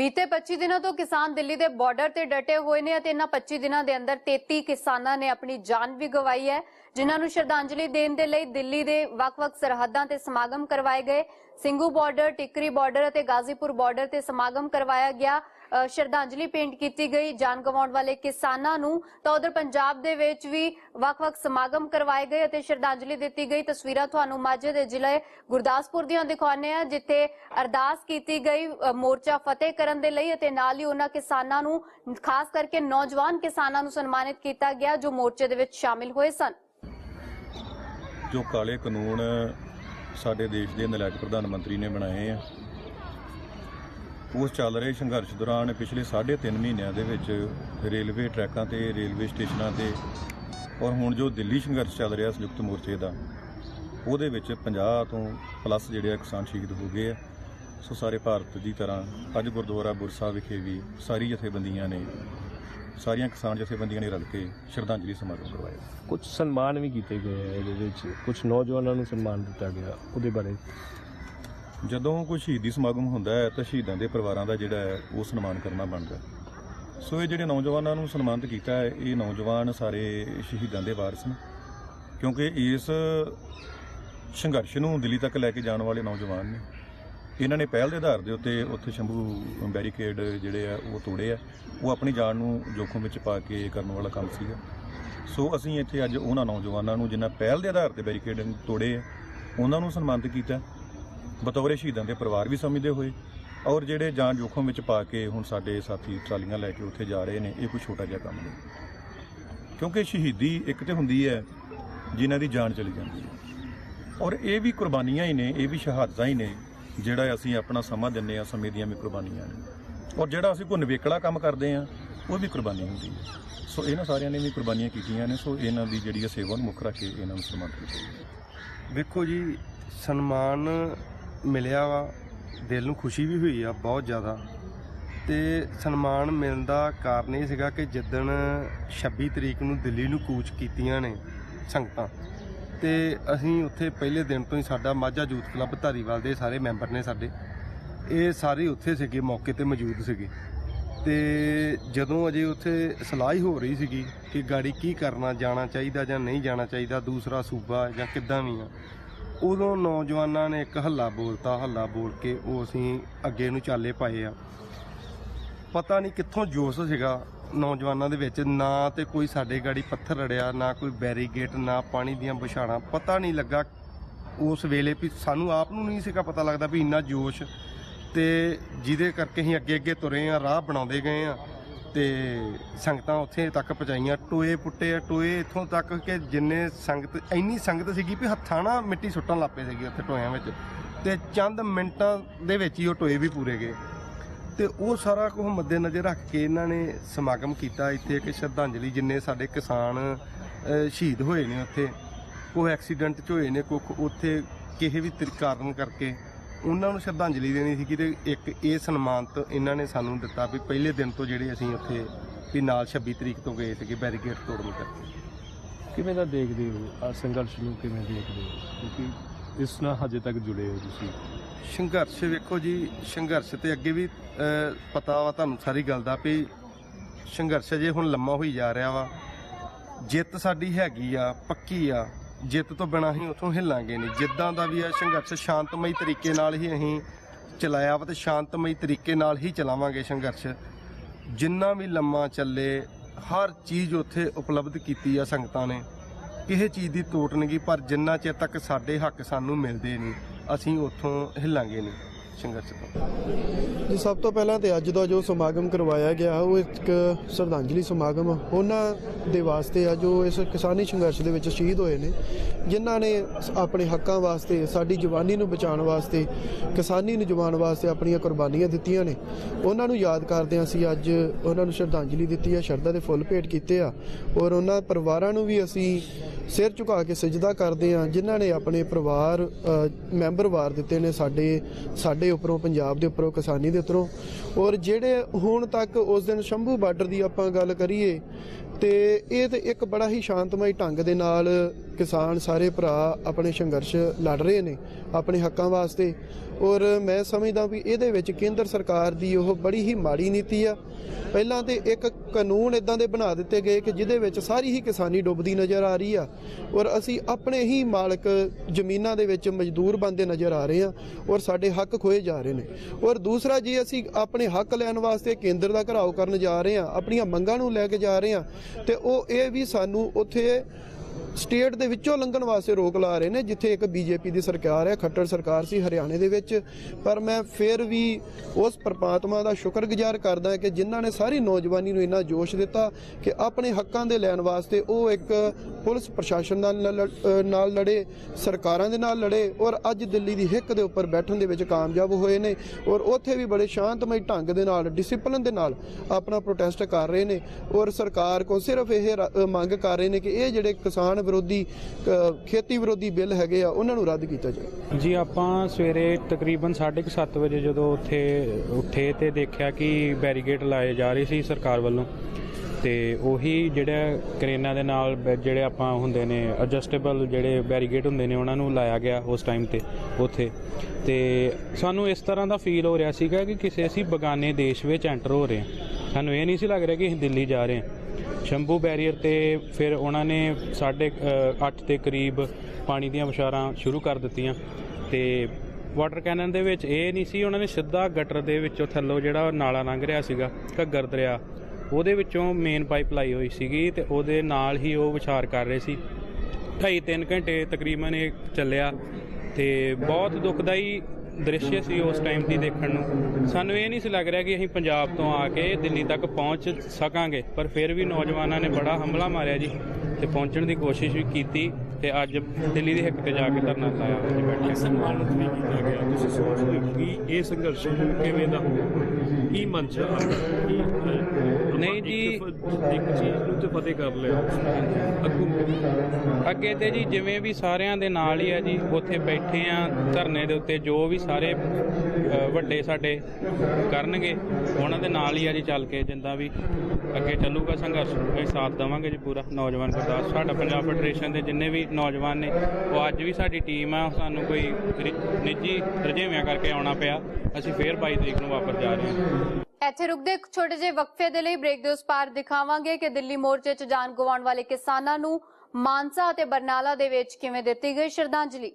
ਬੀਤੇ 25 ਦਿਨਾਂ ਤੋਂ ਕਿਸਾਨ ਦਿੱਲੀ ਦੇ ਬਾਰਡਰ ਤੇ ਡਟੇ ਹੋਏ ਨੇ ਅਤੇ ਇਹਨਾਂ 25 ਦਿਨਾਂ ਦੇ ਅੰਦਰ 33 ਕਿਸਾਨਾਂ ਨੇ ਆਪਣੀ ਜਾਨ ਵੀ ਗਵਾਈ ਹੈ, ਜਿਨ੍ਹਾਂ ਨੂੰ ਸ਼ਰਧਾਂਜਲੀ ਦੇਣ ਦੇ ਲਈ ਦਿੱਲੀ ਦੇ ਵੱਖ-ਵੱਖ ਸਰਹੱਦਾਂ ਤੇ ਸਮਾਗਮ ਕਰਵਾਏ ਗਏ। ਸਿੰਘੂ ਬਾਰਡਰ ਟਿਕਰੀ ਬਾਰਡਰ ਅਤੇ ਗਾਜ਼ੀਪੁਰ ਬਾਰਡਰ ਤੇ ਸਮਾਗਮ ਕਰਵਾਇਆ ਗਿਆ। ਸ਼ਰਧਾਂਜਲੀ ਪੇਂਟ ਕੀਤੀ ਗਈ ਜਾਨ ਗਵਾਉਣ ਵਾਲੇ ਕਿਸਾਨਾਂ ਨੂੰ। ਤਾਂ ਉਧਰ ਪੰਜਾਬ ਦੇ ਵਿੱਚ ਵੀ ਵੱਖ-ਵੱਖ ਸਮਾਗਮ ਕਰਵਾਏ ਗਏ ਅਤੇ ਸ਼ਰਧਾਂਜਲੀ ਦਿੱਤੀ ਗਈ। ਤਸਵੀਰਾਂ ਤੁਹਾਨੂੰ ਮਾਝੇ ਦੇ ਜ਼ਿਲ੍ਹੇ ਗੁਰਦਾਸਪੁਰ ਦੀਆਂ ਦਿਖਾਉਂਦੇ ਆ ਜਿੱਥੇ ਅਰਦਾਸ ਕੀਤੀ ਗਈ ਮੋਰਚਾ ਫਤਿਹ ਕਰਨ ਦੇ ਲਈ ਅਤੇ ਨਾਲ ਹੀ ਉਹਨਾਂ ਕਿਸਾਨਾਂ ਨੂੰ, ਖਾਸ ਕਰਕੇ ਨੌਜਵਾਨ ਕਿਸਾਨਾਂ ਨੂੰ ਸਨਮਾਨਿਤ ਕੀਤਾ ਗਿਆ, ਜੋ ਮੋਰਚੇ ਦੇ ਵਿੱਚ ਸ਼ਾਮਿਲ ਹੋਏ ਸਨ। ਜੋ ਕਾਲੇ ਕਾਨੂੰਨ ਸਾਡੇ ਦੇਸ਼ ਦੇ ਨਲਾਇਕ ਪ੍ਰਧਾਨ ਮੰਤਰੀ ਨੇ ਬਣਾਏ ਆ ਉਸ ਚੱਲ ਰਹੇ ਸੰਘਰਸ਼ ਦੌਰਾਨ ਪਿਛਲੇ 3.5 ਮਹੀਨਿਆਂ ਦੇ ਵਿੱਚ ਰੇਲਵੇ ਟਰੈਕਾਂ ਤੇ, ਰੇਲਵੇ ਸਟੇਸ਼ਨਾਂ ਤੇ ਔਰ ਹੁਣ ਜੋ ਦਿੱਲੀ ਸੰਘਰਸ਼ ਚੱਲ ਰਿਹਾ ਸੰਯੁਕਤ ਮੋਰਚੇ ਦਾ, ਉਹਦੇ ਵਿੱਚ 50 ਤੋਂ ਪਲੱਸ ਜਿਹੜੇ ਆ ਕਿਸਾਨ ਸ਼ਹੀਦ ਹੋ ਗਏ ਆ। ਸੋ ਸਾਰੇ ਭਾਰਤ ਦੀ ਤਰ੍ਹਾਂ ਅੱਜ ਗੁਰਦੁਆਰਾ ਬੁਰਸਾ ਵਿਖੇ ਵੀ ਸਾਰੀ ਜਥੇਬੰਦੀਆਂ ਨੇ, ਸਾਰੀਆਂ ਕਿਸਾਨ ਜਥੇਬੰਦੀਆਂ ਨੇ ਰਲ ਕੇ ਸ਼ਰਧਾਂਜਲੀ ਸਮਾਗਮ ਕਰਵਾਇਆ। ਕੁਝ ਸਨਮਾਨ ਵੀ ਕੀਤੇ ਗਏ ਆ ਇਹਦੇ ਵਿੱਚ ਕੁਝ ਨੌਜਵਾਨਾਂ ਨੂੰ ਸਨਮਾਨ ਦਿੱਤਾ ਗਿਆ ਉਹਦੇ ਬਾਰੇ। ਜਦੋਂ ਕੋਈ ਸ਼ਹੀਦੀ ਸਮਾਗਮ ਹੁੰਦਾ ਹੈ ਤਾਂ ਸ਼ਹੀਦਾਂ ਦੇ ਪਰਿਵਾਰਾਂ ਦਾ ਜਿਹੜਾ ਹੈ, ਉਹ ਸਨਮਾਨ ਕਰਨਾ ਬਣਦਾ ਸੋ ਇਹ ਜਿਹੜੇ ਨੌਜਵਾਨਾਂ ਨੂੰ ਸਨਮਾਨਿਤ ਕੀਤਾ ਹੈ, ਇਹ ਨੌਜਵਾਨ ਸਾਰੇ ਸ਼ਹੀਦਾਂ ਦੇ ਵਾਰਸ ਨੇ। ਕਿਉਂਕਿ ਇਸ ਸੰਘਰਸ਼ ਨੂੰ ਦਿੱਲੀ ਤੱਕ ਲੈ ਕੇ ਜਾਣ ਵਾਲੇ ਨੌਜਵਾਨ ਨੇ। ਇਹਨਾਂ ਨੇ ਪਹਿਲ ਦੇ ਆਧਾਰ ਦੇ ਉੱਤੇ ਉੱਥੇ ਸ਼ੰਭੂ ਬੈਰੀਕੇਡ ਜਿਹੜੇ ਆ, ਉਹ ਤੋੜੇ ਆ। ਉਹ ਆਪਣੀ ਜਾਨ ਨੂੰ ਜੋਖਮ ਵਿੱਚ ਪਾ ਕੇ ਕਰਨ ਵਾਲਾ ਕੰਮ ਸੀਗਾ। ਸੋ ਅਸੀਂ ਇੱਥੇ ਅੱਜ ਉਹਨਾਂ ਨੌਜਵਾਨਾਂ ਨੂੰ ਜਿਨ੍ਹਾਂ ਪਹਿਲ ਦੇ ਆਧਾਰ ਤੇ ਬੈਰੀਕੇਡ ਤੋੜੇ ਆ, ਉਹਨਾਂ ਨੂੰ ਸਨਮਾਨਿਤ ਕੀਤਾ। ਬਤੌਰੇ ਸ਼ਹੀਦਾਂ ਦੇ ਪਰਿਵਾਰ ਵੀ ਸਮਝਦੇ ਹੋਏ ਔਰ ਜਿਹੜੇ ਜਾਨ ਜੋਖਮ ਵਿੱਚ ਪਾ ਕੇ ਹੁਣ ਸਾਡੇ ਸਾਥੀ ਟਰਾਲੀਆਂ ਲੈ ਕੇ ਉੱਥੇ ਜਾ ਰਹੇ ਨੇ, ਇਹ ਕੋਈ ਛੋਟਾ ਜਿਹਾ ਕੰਮ ਨਹੀਂ। ਕਿਉਂਕਿ ਸ਼ਹੀਦੀ ਇੱਕ ਤੇ ਹੁੰਦੀ ਹੈ ਜਿਨ੍ਹਾਂ ਦੀ ਜਾਨ ਚਲੀ ਜਾਂਦੀ ਹੈ। ਔਰ ਇਹ ਵੀ ਕੁਰਬਾਨੀਆਂ ਹੀ ਨੇ, ਇਹ ਵੀ ਸ਼ਹਾਦਤਾਂ ਹੀ ਨੇ, ਜਿਹੜਾ ਅਸੀਂ ਆਪਣਾ ਸਮਾਂ ਦਿੰਨੇ ਆ ਸਮੇਂ ਦੀਆਂ ਵੀ ਕੁਰਬਾਨੀਆਂ ਨੇ। ਔਰ ਜਿਹੜਾ ਅਸੀਂ ਕੋਈ ਨਵੇਕਲਾ ਕੰਮ ਕਰਦੇ ਆ ਉਹ ਵੀ ਕੁਰਬਾਨੀ ਹੁੰਦੀ ਹੈ। ਸੋ ਇਹਨਾਂ ਸਾਰਿਆਂ ਨੇ ਵੀ ਕੁਰਬਾਨੀਆਂ ਕੀਤੀਆਂ ਨੇ, ਸੋ ਇਹਨਾਂ ਦੀ ਜਿਹੜੀ ਹੈ ਸੇਵਾ ਨੂੰ ਮੁੱਖ ਰੱਖ ਕੇ ਇਹਨਾਂ ਨੂੰ ਸਨਮਾਨਿਤ ਕੀਤਾ ਵੇਖੋ ਜੀ, ਸਨਮਾਨ ਮਿਲਿਆ ਵਾ, ਦਿਲ ਨੂੰ ਖੁਸ਼ੀ ਵੀ ਹੋਈ ਆ ਬਹੁਤ ਜ਼ਿਆਦਾ। ਤੇ ਸਨਮਾਨ ਮਿਲਣ ਦਾ ਕਾਰਨ ਇਹ ਸੀਗਾ ਕਿ ਜਿੱਦਣ 26 ਤਰੀਕ ਨੂੰ ਦਿੱਲੀ ਨੂੰ ਕੂਚ ਕੀਤੀਆਂ ਨੇ ਸੰਗਤਾਂ, ਤੇ ਅਸੀਂ ਉੱਥੇ ਪਹਿਲੇ ਦਿਨ ਤੋਂ ਹੀ ਸਾਡਾ ਮਾਝਾ ਯੂਥ ਕਲੱਬ ਧਾਰੀਵਾਲ ਦੇ ਸਾਰੇ ਮੈਂਬਰ ਨੇ ਸਾਡੇ, ਇਹ ਸਾਰੇ ਉੱਥੇ ਸੀਗੇ, ਮੌਕੇ ਤੇ ਮੌਜੂਦ ਸੀਗੇ। ਤੇ ਜਦੋਂ ਅਜੇ ਉੱਥੇ ਸਲਾਹ ਹੀ ਹੋ ਰਹੀ ਸੀਗੀ ਕਿ ਗਾੜੀ ਕੀ ਕਰਨਾ, ਜਾਣਾ ਚਾਹੀਦਾ ਜਾਂ ਨਹੀਂ ਜਾਣਾ ਚਾਹੀਦਾ, ਦੂਸਰਾ ਸੂਬਾ ਜਾਂ ਕਿੱਦਾਂ ਵੀ ਆ ਉਦੋਂ ਨੌਜਵਾਨਾਂ ਨੇ ਇੱਕ ਹੱਲਾ ਬੋਲਤਾ, ਹੱਲਾ ਬੋਲ ਕੇ ਉਹ ਅਸੀਂ ਅੱਗੇ ਨੂੰ ਚਾਲੇ ਪਾਏ ਆ। ਪਤਾ ਨਹੀਂ ਕਿੱਥੋਂ ਜੋਸ਼ ਸੀਗਾ ਨੌਜਵਾਨਾਂ ਦੇ ਵਿੱਚ। ਨਾ ਤੇ ਕੋਈ ਸਾਡੇ ਗਾੜੀ ਪੱਥਰ ਰੜਿਆ, ਨਾ ਕੋਈ ਬੈਰੀਗੇਟ, ਨਾ ਪਾਣੀ ਦੀਆਂ ਬੁਛਾੜਾਂ ਪਤਾ ਨਹੀਂ ਲੱਗਾ ਉਸ ਵੇਲੇ ਵੀ ਸਾਨੂੰ ਆਪ ਨੂੰ ਨਹੀਂ ਸੀਗਾ ਪਤਾ ਲੱਗਦਾ ਵੀ ਇੰਨਾ ਜੋਸ਼। ਤੇ ਜਿਹਦੇ ਕਰਕੇ ਅਸੀਂ ਅੱਗੇ ਅੱਗੇ ਤੁਰੇ ਆ, ਰਾਹ ਬਣਾਉਂਦੇ ਗਏ ਆ। ਤੇ ਸੰਗਤਾਂ ਉੱਥੇ ਤੱਕ ਪਹੁੰਚਾਈਆਂ। ਟੋਏ ਪੁੱਟੇ ਆ, ਟੋਏ ਇੱਥੋਂ ਤੱਕ ਕਿ ਜਿੰਨੇ ਸੰਗਤ, ਇੰਨੀ ਸੰਗਤ ਸੀਗੀ ਵੀ ਹੱਥਾਂ ਨਾਲ ਮਿੱਟੀ ਸੁੱਟਣ ਲੱਪੇ ਸੀਗੇ ਉੱਥੇ ਟੋਇਆਂ ਵਿੱਚ। ਤੇ ਚੰਦ ਮਿੰਟਾਂ ਦੇ ਵਿੱਚ ਹੀ ਉਹ ਟੋਏ ਵੀ ਪੂਰੇ ਗਏ। ਤੇ ਉਹ ਸਾਰਾ ਕੁਝ ਮੱਦੇਨਜ਼ਰ ਰੱਖ ਕੇ ਇਹਨਾਂ ਨੇ ਸਮਾਗਮ ਕੀਤਾ। ਇੱਥੇ ਇੱਕ ਸ਼ਰਧਾਂਜਲੀ ਜਿੰਨੇ ਸਾਡੇ ਕਿਸਾਨ ਸ਼ਹੀਦ ਹੋਏ ਨੇ ਉੱਥੇ। ਕੋਈ ਐਕਸੀਡੈਂਟ 'ਚ ਹੋਏ ਨੇ ਕੁਝ ਉੱਥੇ ਕਿਸੇ ਵੀ ਕਾਰਨ ਕਰਕੇ ਉਹਨਾਂ ਨੂੰ ਸ਼ਰਧਾਂਜਲੀ ਦੇਣੀ ਸੀ ਤੇ ਇੱਕ ਇਹ ਸਨਮਾਨਤ ਇਹਨਾਂ ਨੇ ਸਾਨੂੰ ਦਿੱਤਾ ਵੀ ਪਹਿਲੇ ਦਿਨ ਤੋਂ ਜਿਹੜੇ ਅਸੀਂ ਉੱਥੇ ਵੀ ਨਾਲ 26 ਤਰੀਕ ਤੋਂ ਗਏ ਸੀਗੇ ਬੈਰੀਕੇਡ ਤੋੜਨ ਕਰਕੇ। ਕਿਵੇਂ ਦਾ ਦੇਖਦੇ ਹੋ? ਆ ਸੰਘਰਸ਼ ਨੂੰ ਕਿਵੇਂ ਦੇਖਦੇ ਹੋ? ਕਿਉਂਕਿ ਇਸ ਨਾਲ ਹਜੇ ਤੱਕ ਜੁੜੇ ਹੋ ਤੁਸੀਂ। ਸੰਘਰਸ਼ ਵੇਖੋ ਜੀ ਸੰਘਰਸ਼ ਤੇ ਅੱਗੇ ਵੀ ਪਤਾ ਵਾ ਤੁਹਾਨੂੰ ਸਾਰੀ ਗੱਲ ਦਾ ਵੀ ਸੰਘਰਸ਼ ਜੇ ਹੁਣ ਲੰਮਾ ਹੋਈ ਜਾ ਰਿਹਾ ਵਾ। ਜਿੱਤ ਸਾਡੀ ਹੈਗੀ ਆ ਪੱਕੀ ਆ। ਜਿੱਤ ਤੋਂ ਬਿਨਾਂ ਹੀ ਉਥੋਂ ਹਿੱਲਾਂਗੇ ਨਹੀਂ। ਜਿੱਦਾਂ ਦਾ ਵੀ ਆ ਸੰਘਰਸ਼ ਸ਼ਾਂਤਮਈ ਤਰੀਕੇ ਨਾਲ ਹੀ ਅਸੀਂ ਚਲਾਇਆ ਵਾ ਤੇ ਸ਼ਾਂਤਮਈ ਤਰੀਕੇ ਨਾਲ ਹੀ ਚਲਾਵਾਂਗੇ ਸੰਘਰਸ਼। ਜਿੰਨਾ ਵੀ ਲੰਮਾ ਚੱਲੇ, ਹਰ ਚੀਜ਼ ਉੱਥੇ ਉਪਲਬਧ ਕੀਤੀ ਆ ਸੰਗਤਾਂ ਨੇ। ਕਿਸੇ ਚੀਜ਼ ਦੀ ਤੋਟ ਨਹੀਂ ਪਰ ਜਿੰਨਾ ਚਿਰ ਤੱਕ ਸਾਡੇ ਹੱਕ ਸਾਨੂੰ ਮਿਲਦੇ ਨਹੀਂ, ਅਸੀਂ ਉੱਥੋਂ ਹਿੱਲਾਂਗੇ ਨਹੀਂ। ਸੰਘਰਸ਼ ਤੋਂ ਜੀ, ਸਭ ਤੋਂ ਪਹਿਲਾਂ ਤੇ ਅੱਜ ਦਾ ਜੋ ਸਮਾਗਮ ਕਰਵਾਇਆ ਗਿਆ, ਉਹ ਇੱਕ ਸ਼ਰਧਾਂਜਲੀ ਸਮਾਗਮ ਉਹਨਾਂ ਦੇ ਵਾਸਤੇ ਆ ਜੋ ਇਸ ਕਿਸਾਨੀ ਸੰਘਰਸ਼ ਦੇ ਵਿੱਚ ਸ਼ਹੀਦ ਹੋਏ ਨੇ, ਜਿਨ੍ਹਾਂ ਨੇ ਆਪਣੇ ਹੱਕਾਂ ਵਾਸਤੇ, ਸਾਡੀ ਜਵਾਨੀ ਨੂੰ ਬਚਾਉਣ ਵਾਸਤੇ, ਕਿਸਾਨੀ ਨੂੰ ਜਵਾਨ ਵਾਸਤੇ ਆਪਣੀਆਂ ਕੁਰਬਾਨੀਆਂ ਦਿੱਤੀਆਂ ਨੇ। ਉਹਨਾਂ ਨੂੰ ਯਾਦ ਕਰਦੇ ਹਾਂ ਅਸੀਂ ਅੱਜ ਉਹਨਾਂ ਨੂੰ ਸ਼ਰਧਾਂਜਲੀ ਦਿੱਤੀ ਆ, ਸ਼ਰਧਾ ਦੇ ਫੁੱਲ ਭੇਟ ਕੀਤੇ ਆ। ਔਰ ਉਹਨਾਂ ਪਰਿਵਾਰਾਂ ਨੂੰ ਵੀ ਅਸੀਂ ਸਿਰ ਝੁਕਾ ਕੇ ਸਜਦਾ ਕਰਦੇ ਆ ਜਿਨ੍ਹਾਂ ਨੇ ਆਪਣੇ ਪਰਿਵਾਰ ਮੈਂਬਰ ਵਾਰ ਦਿੱਤੇ ਨੇ ਸਾਡੇ ਸਾਡੇ ਉੱਪਰੋਂ, ਪੰਜਾਬ ਦੇ ਉੱਪਰੋਂ, ਕਿਸਾਨੀ ਦੇ ਉੱਪਰੋਂ। ਔਰ ਜਿਹੜੇ ਹੁਣ ਤੱਕ ਉਸ ਦਿਨ ਸ਼ੰਭੂ ਬਾਰਡਰ ਦੀ ਆਪਾਂ ਗੱਲ ਕਰੀਏ, ਤੇ ਇਹ ਤੇ ਇੱਕ ਬੜਾ ਹੀ ਸ਼ਾਂਤਮਈ ਢੰਗ ਦੇ ਨਾਲ ਕਿਸਾਨ ਸਾਰੇ ਭਰਾ ਆਪਣੇ ਸੰਘਰਸ਼ ਲੜ ਰਹੇ ਨੇ, ਆਪਣੇ ਹੱਕਾਂ ਵਾਸਤੇ। ਔਰ ਮੈਂ ਸਮਝਦਾ ਵੀ ਇਹਦੇ ਵਿੱਚ ਕੇਂਦਰ ਸਰਕਾਰ ਦੀ ਉਹ ਬੜੀ ਹੀ ਮਾੜੀ ਨੀਤੀ ਆ। ਪਹਿਲਾਂ ਤੇ ਇੱਕ ਕਾਨੂੰਨ ਇਦਾਂ ਦੇ ਬਣਾ ਦਿੱਤੇ ਗਏ ਕਿ ਜਿਹਦੇ ਵਿੱਚ ਸਾਰੀ ਹੀ ਕਿਸਾਨੀ ਡੁੱਬਦੀ ਨਜ਼ਰ ਆ ਰਹੀ ਆ ਔਰ ਅਸੀਂ ਆਪਣੇ ਹੀ ਮਾਲਕ ਜ਼ਮੀਨਾਂ ਦੇ ਵਿੱਚ ਮਜ਼ਦੂਰ ਬੰਦੇ ਨਜ਼ਰ ਆ ਰਹੇ ਆ ਔਰ ਸਾਡੇ ਹੱਕ ਖੋਏ ਜਾ ਰਹੇ ਨੇ। ਔਰ ਦੂਸਰਾ ਜੇ, ਅਸੀਂ ਆਪਣੇ ਹੱਕ ਲੈਣ ਵਾਸਤੇ ਕੇਂਦਰ ਦਾ ਘਰਾਓ ਕਰਨ ਜਾ ਰਹੇ ਆ, ਆਪਣੀਆਂ ਮੰਗਾਂ ਨੂੰ ਲੈ ਕੇ ਜਾ ਰਹੇ ਆ ਤੇ ਉਹ ਇਹ ਵੀ ਸਾਨੂੰ ਉੱਥੇ ਸਟੇਟ ਦੇ ਵਿੱਚੋਂ ਲੰਘਣ ਵਾਸਤੇ ਰੋਕ ਲਾ ਰਹੇ ਨੇ, ਜਿੱਥੇ ਇੱਕ ਬੀਜੇਪੀ ਦੀ ਸਰਕਾਰ ਹੈ ਖੱਟਰ ਸਰਕਾਰ ਸੀ ਹਰਿਆਣੇ ਦੇ ਵਿੱਚ। ਪਰ ਮੈਂ ਫਿਰ ਵੀ ਉਸ ਪਰਮਾਤਮਾ ਦਾ ਸ਼ੁਕਰਗੁਜ਼ਾਰ ਕਰਦਾ ਕਿ ਜਿਨ੍ਹਾਂ ਨੇ ਸਾਰੀ ਨੌਜਵਾਨੀ ਨੂੰ ਇੰਨਾ ਜੋਸ਼ ਦਿੱਤਾ ਕਿ ਆਪਣੇ ਹੱਕਾਂ ਦੇ ਲੈਣ ਵਾਸਤੇ ਉਹ ਇੱਕ ਪੁਲਿਸ ਪ੍ਰਸ਼ਾਸਨ ਨਾਲ ਲੜ- ਨਾਲ ਲੜੇ, ਸਰਕਾਰਾਂ ਦੇ ਨਾਲ ਲੜੇ ਔਰ ਅੱਜ ਦਿੱਲੀ ਦੀ ਹਿੱਕ ਦੇ ਉੱਪਰ ਬੈਠਣ ਦੇ ਵਿੱਚ ਕਾਮਯਾਬ ਹੋਏ ਨੇ ਔਰ ਉੱਥੇ ਵੀ ਬੜੇ ਸ਼ਾਂਤਮਈ ਢੰਗ ਦੇ ਨਾਲ ਡਿਸਪਲਿਨ ਦੇ ਨਾਲ ਆਪਣਾ ਪ੍ਰੋਟੈਸਟ ਕਰ ਰਹੇ ਨੇ ਔਰ ਸਰਕਾਰ ਕੋਲ ਸਿਰਫ ਇਹ ਰ- ਮੰਗ ਕਰ ਰਹੇ ਨੇ ਕਿ ਇਹ ਜਿਹੜੇ ਕਿਸਾਨ ਵਿਰੋਧੀ ਖੇਤੀ ਵਿਰੋਧੀ ਬਿੱਲ ਹੈਗੇ ਆ, ਉਹਨਾਂ ਨੂੰ ਰੱਦ ਕੀਤਾ ਜਾਏ। ਜੀ, ਆਪਾਂ ਸਵੇਰੇ ਤਕਰੀਬਨ 7:30 ਵਜੇ ਜਦੋਂ ਉੱਥੇ ਉੱਠੇ ਤੇ ਦੇਖਿਆ ਕਿ ਬੈਰੀਗੇਡ ਲਾਏ ਜਾ ਰਹੇ ਸੀ ਸਰਕਾਰ ਵੱਲੋਂ, ਤੇ ਉਹੀ ਜਿਹੜਾ ਕਰੇਨਾ ਦੇ ਨਾਲ ਜਿਹੜੇ ਆਪਾਂ ਹੁੰਦੇ ਨੇ ਐਡਜਸਟੇਬਲ ਜਿਹੜੇ ਬੈਰੀਗੇਡ ਹੁੰਦੇ ਨੇ, ਉਹਨਾਂ ਨੂੰ ਲਾਇਆ ਗਿਆ ਉਸ ਟਾਈਮ ਤੇ, ਉੱਥੇ। ਤੇ ਸਾਨੂੰ ਇਸ ਤਰ੍ਹਾਂ ਦਾ ਫੀਲ ਹੋ ਰਿਹਾ ਸੀਗਾ ਕਿ ਕਿਸੇ ਅਸੀਂ ਬਗਾਨੇ ਦੇਸ਼ ਵਿੱਚ ਐਂਟਰ ਹੋ ਰਹੇ ਹਾਂ। ਸਾਨੂੰ ਇਹ ਨਹੀਂ ਸੀ ਲੱਗ ਰਿਹਾ ਕਿ ਅਸੀਂ ਦਿੱਲੀ ਜਾ ਰਹੇ ਹਾਂ। ਸ਼ੰਭੂ ਬੈਰੀਅਰ ਤੇ ਫਿਰ ਉਹਨਾਂ ਨੇ 8:30 ਦੇ ਕਰੀਬ ਪਾਣੀ ਦੀਆਂ ਬਸ਼ਾਰਾਂ ਸ਼ੁਰੂ ਕਰ ਦਿੱਤੀਆਂ। ਤੇ ਵਾਟਰ ਕੈਨਨ ਦੇ ਵਿੱਚ ਇਹ ਨਹੀਂ ਸੀ, ਉਹਨਾਂ ਨੇ ਸਿੱਧਾ ਗਟਰ ਦੇ ਵਿੱਚੋਂ ਥੱਲੋਂ ਜਿਹੜਾ ਨਾਲਾ ਲੰਘ ਰਿਹਾ ਸੀਗਾ, ਘੱਗਰ ਦਰਿਆ, ਉਹਦੇ ਵਿੱਚੋਂ ਮੇਨ ਪਾਈਪ ਲਾਈ ਹੋਈ ਸੀਗੀ ਤੇ ਉਹਦੇ ਨਾਲ ਹੀ ਉਹ ਵਿਚਾਰ ਕਰ ਰਹੇ ਸੀ। ਢਾਈ ਤਿੰਨ ਘੰਟੇ ਤਕਰੀਬਨ ਇਹ ਚੱਲਿਆ ਤੇ ਬਹੁਤ ਦੁਖਦਾਈ ਦ੍ਰਿਸ਼ ਸੀ ਉਸ ਟਾਈਮ ਦੀ ਦੇਖਣ ਨੂੰ। ਸਾਨੂੰ ਇਹ ਨਹੀਂ ਸੀ ਲੱਗ ਰਿਹਾ ਕਿ ਅਸੀਂ ਪੰਜਾਬ ਤੋਂ ਆ ਕੇ ਦਿੱਲੀ ਤੱਕ ਪਹੁੰਚ ਸਕਾਂਗੇ ਪਰ ਫਿਰ ਵੀ ਨੌਜਵਾਨਾਂ ਨੇ ਬੜਾ ਹਮਲਾ ਮਾਰਿਆ ਜੀ ਤੇ ਪਹੁੰਚਣ ਦੀ ਕੋਸ਼ਿਸ਼ ਵੀ ਕੀਤੀ ਤੇ ਅੱਜ ਦਿੱਲੀ ਦੀ ਹਿੱਕ ਤੇ ਜਾ ਕੇ ਧਰਨਾ ਲਾਇਆ ਅੱਜ ਬੈਠੇ ਸਨਮਾਨਿਤ ਵੀ ਕੀਤਾ ਗਿਆ। ਤੁਸੀਂ ਸੋਚਦੇ ਹੋ ਕਿ ਇਹ ਸੰਘਰਸ਼ ਕਿਵੇਂ ਦਾ ਕੀ ਮਨ ਚ ਆਉਂਦਾ? ਕੀ ਨਹੀਂ ਜੀ। ਇੱਕ ਚੀਜ਼ ਨੂੰ ਤੇ ਫਤਿਹ ਕਰ ਲਿਆ ਅੱਗੋਂ ਅੱਗੇ ਤੇ ਜੀ ਜਿਵੇਂ ਵੀ ਸਾਰਿਆਂ ਦੇ ਨਾਲ ਹੀ ਆ ਜੀ ਉੱਥੇ ਬੈਠੇ ਆ ਧਰਨੇ ਦੇ ਉੱਤੇ ਜੋ ਵੀ ਸਾਰੇ ਅ, ਵੱਡੇ ਸਾਡੇ ਕਰਨਗੇ ਉਹਨਾਂ ਦੇ ਨਾਲ ਹੀ ਆ ਜੀ ਚੱਲ ਕੇ ਜਿੰਦਾ ਵੀ ਅੱਗੇ ਚੱਲੂਗਾ ਸੰਘਰਸ਼। ਅਸੀਂ ਸਾਥ ਦੇਵਾਂਗੇ ਜੀ ਪੂਰਾ। ਨੌਜਵਾਨ ਗੁਰਦਾਸ ਸਾਡਾ ਪੰਜਾਬ ਫੈਡਰੇਸ਼ਨ ਦੇ ਜਿੰਨੇ ਵੀ ਨੌਜਵਾਨ ਨੇ ਉਹ ਅੱਜ ਵੀ ਸਾਡੀ ਟੀਮ ਆ ਸਾਨੂੰ ਕੋਈ ਰਿ- ਨਿੱਜੀ ਰੁਝੇਵਿਆਂ ਕਰਕੇ ਆਉਣਾ ਪਿਆ। ਅਸੀਂ ਫੇਰ 22 ਤਰੀਕ ਨੂੰ ਵਾਪਸ ਜਾ ਰਹੇ ਹਾਂ। ਇੱਥੇ ਰੁਕਦੇ ਇੱਕ ਛੋਟੇ ਜਿਹੇ ਵਕਫੇ ਦੇ ਲਈ ਬ੍ਰੇਕ ਦੇ ਉਸ ਪਾਰ ਦਿਖਾਵਾਂਗੇ ਕਿ ਦਿੱਲੀ ਮੋਰਚੇ 'ਚ ਜਾਨ ਗਵਾਉਣ ਵਾਲੇ ਕਿਸਾਨਾਂ ਨੂੰ ਮਾਨਸਾ ਅਤੇ ਬਰਨਾਲਾ ਦੇ ਵਿੱਚ ਕਿਵੇਂ ਦਿੱਤੀ ਗਈ ਸ਼ਰਧਾਂਜਲੀ?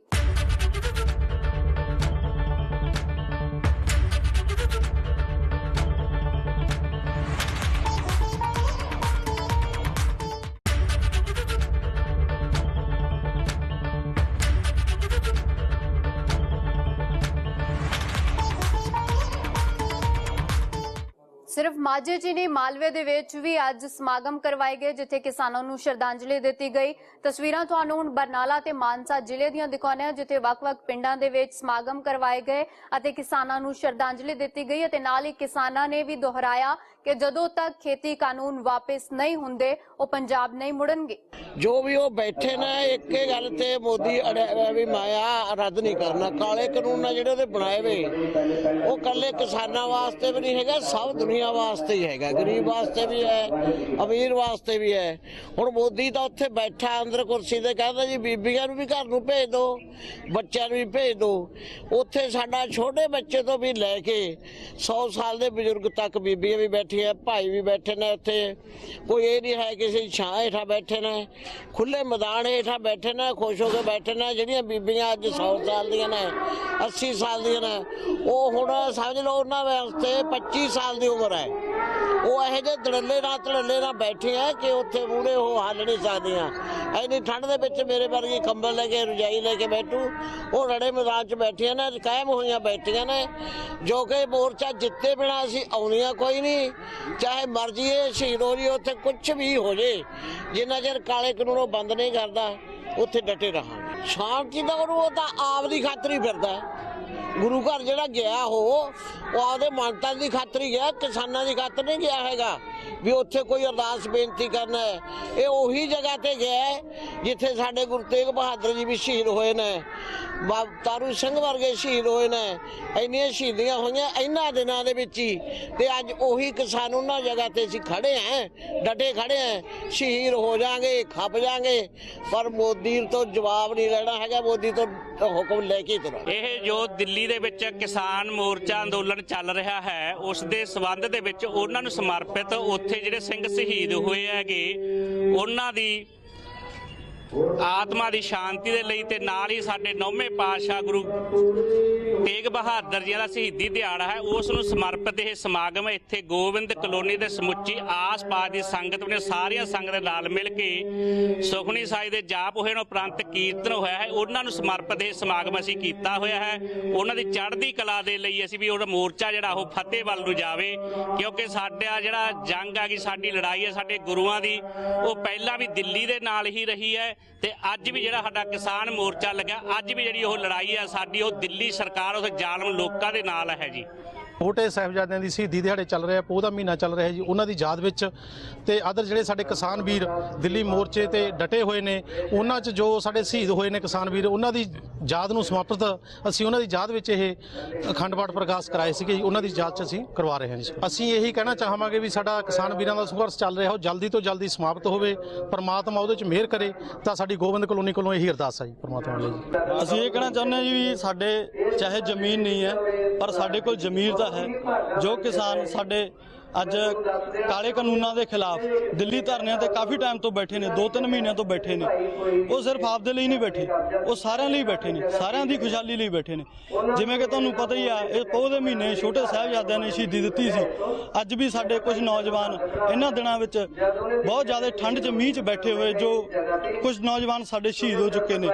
ਸਿਰਫ ਮਾਝੇ 'ਚ ਹੀ ਨਹੀਂ, ਮਾਲਵੇ ਦੇ ਵਿੱਚ ਵੀ ਅੱਜ ਸਮਾਗਮ ਕਰਵਾਏ ਗਏ, ਜਿੱਥੇ ਕਿਸਾਨਾਂ ਨੂੰ ਸ਼ਰਧਾਂਜਲੀ ਦਿੱਤੀ ਗਈ। ਤਸਵੀਰਾਂ ਤੁਹਾਨੂੰ ਹੁਣ ਬਰਨਾਲਾ ਤੇ ਮਾਨਸਾ ਜ਼ਿਲ੍ਹੇ ਦੀਆਂ ਦਿਖਾਉਂਦੇ ਹਾਂ, ਜਿੱਥੇ ਵੱਖ-ਵੱਖ ਪਿੰਡਾਂ ਦੇ ਵਿੱਚ ਸਮਾਗਮ ਕਰਵਾਏ ਗਏ ਅਤੇ ਕਿਸਾਨਾਂ ਨੂੰ ਸ਼ਰਧਾਂਜਲੀ ਦਿੱਤੀ ਗਈ ਅਤੇ ਨਾਲ ਹੀ ਕਿਸਾਨਾਂ ਨੇ ਵੀ ਦੁਹਰਾਇਆ ਕਿ ਜਦੋਂ ਤੱਕ ਖੇਤੀ ਕਾਨੂੰਨ ਵਾਪਸ ਨਹੀਂ ਹੁੰਦੇ, ਉਹ ਪੰਜਾਬ ਨਹੀਂ ਮੁੜਨਗੇ। ਜੋ ਵੀ ਉਹ ਬੈਠੇ ਨੇ, ਇੱਕ ਗੱਲ ਤੇ ਮੋਦੀ ਵੀ ਮਾਇਆ ਰੱਦ ਨਹੀਂ ਕਰਨਾ। ਕਾਲੇ ਕਾਨੂੰਨ ਨੇ ਜਿਹੜੇ ਉਹਦੇ ਬਣਾਏ ਵੇ। ਉਹ ਕੱਲੇ ਕਿਸਾਨਾਂ ਵਾਸਤੇ ਵੀ ਨਹੀਂ ਹੈਗਾ, ਸਭ ਦੁਨੀਆ ਵਾਸਤੇ ਹੀ ਹੈਗਾ। ਗਰੀਬ ਵਾਸਤੇ ਵੀ ਹੈ, ਅਮੀਰ ਵਾਸਤੇ ਵੀ ਹੈ। ਹੁਣ ਮੋਦੀ ਤਾਂ ਉੱਥੇ ਬੈਠਾ ਅੰਦਰ ਕੁਰਸੀ ਤੇ ਕਹਿੰਦਾ ਜੀ, ਬੀਬੀਆਂ ਨੂੰ ਵੀ ਘਰ ਨੂੰ ਭੇਜ ਦਿਓ ਬੱਚਿਆਂ ਨੂੰ ਵੀ ਭੇਜ ਦਿਓ ਉੱਥੇ ਸਾਡਾ ਛੋਟੇ ਬੱਚੇ ਤੋਂ ਵੀ ਲੈ ਕੇ 100 ਸਾਲ ਦੇ ਬਜ਼ੁਰਗ ਤੱਕ ਬੀਬੀਆਂ ਵੀ ਬੈਠੀਆਂ ਭਾਈ ਵੀ ਬੈਠੇ ਨੇ ਉੱਥੇ। ਕੋਈ ਇਹ ਨਹੀਂ ਹੈ ਕਿਸੇ ਛਾਂ ਹੇਠਾਂ ਬੈਠੇ ਨੇ। ਖੁੱਲੇ ਮੈਦਾਨ ਹੇਠਾਂ ਬੈਠੇ ਨੇ, ਖੁਸ਼ ਹੋ ਕੇ ਬੈਠੇ ਨੇ। ਜਿਹੜੀਆਂ ਬੀਬੀਆਂ ਅੱਜ 100 ਸਾਲ ਦੀਆਂ ਨੇ 80 ਸਾਲ ਦੀਆਂ ਨੇ, ਉਹ ਹੁਣ ਸਮਝ ਲਓ ਉਹਨਾਂ ਵਾਸਤੇ 25 ਸਾਲ ਦੀ ਉਮਰ ਹੈ। ਉਹ ਇਹੋ ਜਿਹੇ ਦੜੱਲੇ ਨਾਲ ਧੜੱਲੇ ਨਾਲ ਬੈਠੇ ਆ ਕਿ ਉੱਥੇ ਮੂਹਰੇ ਉਹ ਹੱਲ ਨਹੀਂ ਸਕਦੀਆਂ। ਐਨੀ ਠੰਡ ਦੇ ਵਿੱਚ ਮੇਰੇ ਵਰਗੀ ਕੰਬਲ ਲੈ ਕੇ, ਰਜਾਈ ਲੈ ਕੇ ਬੈਠੂ। ਉਹ ਰੜੇ ਮੈਦਾਨ 'ਚ ਬੈਠੀਆਂ ਨੇ, ਕਾਇਮ ਹੋਈਆਂ ਬੈਠੀਆਂ ਨੇ। ਜੋ ਕਿ ਮੋਰਚਾ ਜਿੱਤੇ ਬਿਨਾ ਅਸੀਂ ਆਉਣੀਆਂ ਕੋਈ ਨਹੀਂ। ਚਾਹੇ ਮਰਜ਼ੀ ਇਹ ਸ਼ਹੀਦ ਹੋ ਜੀ ਉੱਥੇ ਕੁਝ ਵੀ ਹੋ ਜੇ ਜਿੰਨਾ ਚਿਰ ਕਾਲੇ ਕਾਨੂੰਨ ਬੰਦ ਨਹੀਂ ਕਰਦਾ, ਉੱਥੇ ਡਟੇ ਰਹਾਂਗੇ। ਸ਼ਾਂਤੀ ਦਾ ਉਹਨੂੰ ਉਹ ਤਾਂ ਆਪ ਦੀ ਖਾਤਰ ਹੀ ਫਿਰਦਾ ਗੁਰੂ ਘਰ ਜਿਹੜਾ ਗਿਆ ਉਹ ਉਹ ਆਪਦੇ ਮਾਨਤਾ ਦੀ ਖਾਤਰ ਹੀ ਗਿਆ, ਕਿਸਾਨਾਂ ਦੀ ਖਾਤਰ ਨਹੀਂ ਗਿਆ ਹੈਗਾ। ਵੀ ਉੱਥੇ ਕੋਈ ਅਰਦਾਸ ਬੇਨਤੀ ਕਰਨਾ ਹੈ। ਇਹ ਉਹੀ ਜਗ੍ਹਾ ਤੇ ਗਿਆ ਜਿੱਥੇ ਸਾਡੇ ਗੁਰੂ ਤੇਗ ਬਹਾਦਰ ਜੀ ਵੀ ਸ਼ਹੀਦ ਹੋਏ ਨੇ। ਬਾਬ ਤਾਰੂ ਸਿੰਘ ਵਰਗੇ ਸ਼ਹੀਦ ਹੋਏ ਨੇ। ਇੰਨੀਆਂ ਸ਼ਹੀਦੀਆਂ ਹੋਈਆਂ ਇਹਨਾਂ ਦਿਨਾਂ ਦੇ ਵਿੱਚ ਹੀ। ਤੇ ਅੱਜ ਉਹੀ ਕਿਸਾਨ ਉਹਨਾਂ ਜਗ੍ਹਾ ਤੇ ਅਸੀਂ ਖੜੇ ਆਂ, ਡਟੇ ਖੜੇ ਆਂ। ਸ਼ਹੀਦ ਹੋ ਜਾਾਂਗੇ, ਖੱਪ ਜਾਾਂਗੇ। ਪਰ ਮੋਦੀ ਤੋਂ ਜਵਾਬ ਨਹੀਂ ਲੈਣਾ ਹੈਗਾ, ਮੋਦੀ ਤੋਂ ਹੁਕਮ ਲੈ ਕੇ ਹੀ ਇਹ ਜੋ ਦਿੱਲੀ ਦਿੱਲੀ ਦੇ ਵਿੱਚ ਕਿਸਾਨ ਮੋਰਚਾ ਅੰਦੋਲਨ ਚੱਲ ਰਿਹਾ ਹੈ, ਉਸ ਦੇ ਸਬੰਧ ਦੇ ਵਿੱਚ ਉਹਨਾਂ ਨੂੰ ਸਮਰਪਿਤ ਉੱਥੇ ਜਿਹੜੇ ਸਿੰਘ ਸ਼ਹੀਦ ਹੋਏ ਹੈਗੇ ਉਹਨਾਂ ਦੀ ਆਤਮਾ ਦੀ ਸ਼ਾਂਤੀ ਦੇ ਲਈ ਤੇ ਨਾਲ ਹੀ ਸਾਡੇ ਨੌਵੇਂ ਪਾਤਸ਼ਾਹ ਗੁਰੂ ਤੇਗ ਬਹਾਦਰ ਜੀ ਦਾ ਸ਼ਹੀਦੀ ਦਿਹਾੜਾ ਹੈ, ਉਸ ਨੂੰ ਸਮਰਪਿਤ ਇਹ ਸਮਾਗਮ ਇੱਥੇ ਗੋਬਿੰਦ ਕਲੋਨੀ ਦੇ ਸਮੁੱਚੀ ਆਸ-ਪਾਸ ਦੀ ਸੰਗਤ ਨੇ ਸਾਰੀਆਂ ਸੰਗਤ ਨਾਲ ਮਿਲ ਕੇ ਸੁਖਣੀ ਸਾਈ ਦੇ ਜਾਪ ਹੋਏ ਨੂੰ ਉਪਰੰਤ ਕੀਰਤਨ ਹੋਇਆ ਹੈ। ਉਹਨਾਂ ਨੂੰ ਸਮਰਪਿਤ ਇਹ ਸਮਾਗਮ ਅਸੀਂ ਕੀਤਾ ਹੋਇਆ ਹੈ। ਉਹਨਾਂ ਦੀ ਚੜ੍ਹਦੀ ਕਲਾ ਦੇ ਲਈ ਅਸੀਂ ਵੀ ਉਹਦਾ ਮੋਰਚਾ ਜਿਹੜਾ ਉਹ ਫਤਿਹ ਵੱਲ ਨੂੰ ਜਾਵੇ, ਕਿਉਂਕਿ ਸਾਡਾ ਜਿਹੜਾ ਜੰਗ ਆ ਗਈ ਸਾਡੀ ਲੜਾਈ ਹੈ ਸਾਡੇ ਗੁਰੂਆਂ ਦੀ, ਉਹ ਪਹਿਲਾਂ ਵੀ ਦਿੱਲੀ ਦੇ ਨਾਲ ਹੀ ਰਹੀ ਹੈ। ਤੇ ਅੱਜ ਵੀ ਜਿਹੜਾ ਸਾਡਾ ਕਿਸਾਨ ਮੋਰਚਾ ਲੱਗਾ ਅੱਜ ਵੀ ਜਿਹੜੀ ਉਹ ਲੜਾਈ ਹੈ ਸਾਡੀ ਉਹ ਦਿੱਲੀ ਸਰਕਾਰ, ਉਸ ਜ਼ਾਲਮ ਲੋਕਾਂ ਦੇ ਨਾਲ ਹੈ ਜੀ। ਛੋਟੇ ਸਾਹਿਬਜ਼ਾਦਿਆਂ ਦੀ ਸ਼ਹੀਦੀ ਦਿਹਾੜੇ ਚੱਲ ਰਿਹਾ ਪੋਹ ਦਾ ਮਹੀਨਾ ਚੱਲ ਰਿਹਾ ਜੀ, ਉਹਨਾਂ ਦੀ ਯਾਦ ਵਿੱਚ। ਤੇ ਅਦਰ ਜਿਹੜੇ ਸਾਡੇ ਕਿਸਾਨ ਵੀਰ ਦਿੱਲੀ ਮੋਰਚੇ ਤੇ ਡਟੇ ਹੋਏ ਨੇ, ਉਹਨਾਂ 'ਚ ਜੋ ਸਾਡੇ ਸ਼ਹੀਦ ਹੋਏ ਨੇ ਕਿਸਾਨ ਵੀਰ, ਉਹਨਾਂ ਦੀ ਯਾਦ ਨੂੰ ਸਮਰਪਿਤ ਅਸੀਂ ਉਹਨਾਂ ਦੀ ਯਾਦ ਵਿੱਚ ਇਹ ਅਖੰਡ ਪਾਠ ਪ੍ਰਕਾਸ਼ ਕਰਾਏ ਸੀਗੇ ਜੀ, ਉਹਨਾਂ ਦੀ ਯਾਦ 'ਚ ਅਸੀਂ ਕਰਵਾ ਰਹੇ ਹਾਂ ਜੀ। ਅਸੀਂ ਇਹੀ ਕਹਿਣਾ ਚਾਹਾਂਗੇ ਵੀ ਸਾਡਾ ਕਿਸਾਨ ਵੀਰਾਂ ਦਾ ਸੰਘਰਸ਼ ਚੱਲ ਰਿਹਾ, ਉਹ ਜਲਦੀ ਤੋਂ ਜਲਦੀ ਸਮਾਪਤ ਹੋਵੇ, ਪਰਮਾਤਮਾ ਉਹਦੇ 'ਚ ਮਿਹਰ ਕਰੇ, ਤਾਂ ਸਾਡੀ ਗੋਬਿੰਦ ਕਲੋਨੀ ਕੋਲੋਂ ਇਹੀ ਅਰਦਾਸ ਹੈ ਜੀ, ਪਰਮਾਤਮਾ ਲਈ ਜੀ ਅਸੀਂ ਇਹ ਕਹਿਣਾ ਚਾਹੁੰਦੇ ਹਾਂ ਜੀ ਵੀ ਸਾਡੇ, ਚਾਹੇ ਜ਼ਮੀਨ ਨਹੀਂ ਹੈ ਪਰ ਸਾਡੇ ਕੋਲ ਜ਼ਮੀਰ ਤਾਂ ਹੈ ਜੋ ਕਿਸਾਨ ਸਾਡੇ ਅੱਜ ਕਾਲੇ ਕਾਨੂੰਨਾਂ ਦੇ ਖਿਲਾਫ ਦਿੱਲੀ ਧਰਨਿਆਂ ਤੇ ਕਾਫੀ ਟਾਈਮ ਤੋਂ ਬੈਠੇ ਨੇ 2-3 ਮਹੀਨਿਆਂ ਤੋਂ ਬੈਠੇ ਨੇ। ਉਹ ਸਿਰਫ ਆਪਦੇ ਲਈ ਨਹੀਂ ਬੈਠੇ, ਉਹ ਸਾਰਿਆਂ ਲਈ ਬੈਠੇ ਨੇ, ਸਾਰਿਆਂ ਦੀ ਖੁਸ਼ਹਾਲੀ ਲਈ ਬੈਠੇ ਨੇ। ਜਿਵੇਂ ਕਿ ਤੁਹਾਨੂੰ ਪਤਾ ਹੀ ਆ, ਇਹ ਪੋਹ ਦੇ ਮਹੀਨੇ ਛੋਟੇ ਸਾਹਿਬਜ਼ਾਦਿਆਂ ਨੇ ਸ਼ਹੀਦੀ ਦਿੱਤੀ ਸੀ। ਅੱਜ ਵੀ ਸਾਡੇ ਕੁਝ ਨੌਜਵਾਨ ਇਹਨਾਂ ਦਿਨਾਂ ਵਿੱਚ ਬਹੁਤ ਜ਼ਿਆਦਾ ਠੰਡ 'ਚ ਮੀਂਹ 'ਚ ਬੈਠੇ ਹੋਏ, ਜੋ ਕੁਝ ਨੌਜਵਾਨ ਸਾਡੇ ਸ਼ਹੀਦ ਹੋ ਚੁੱਕੇ ਨੇ।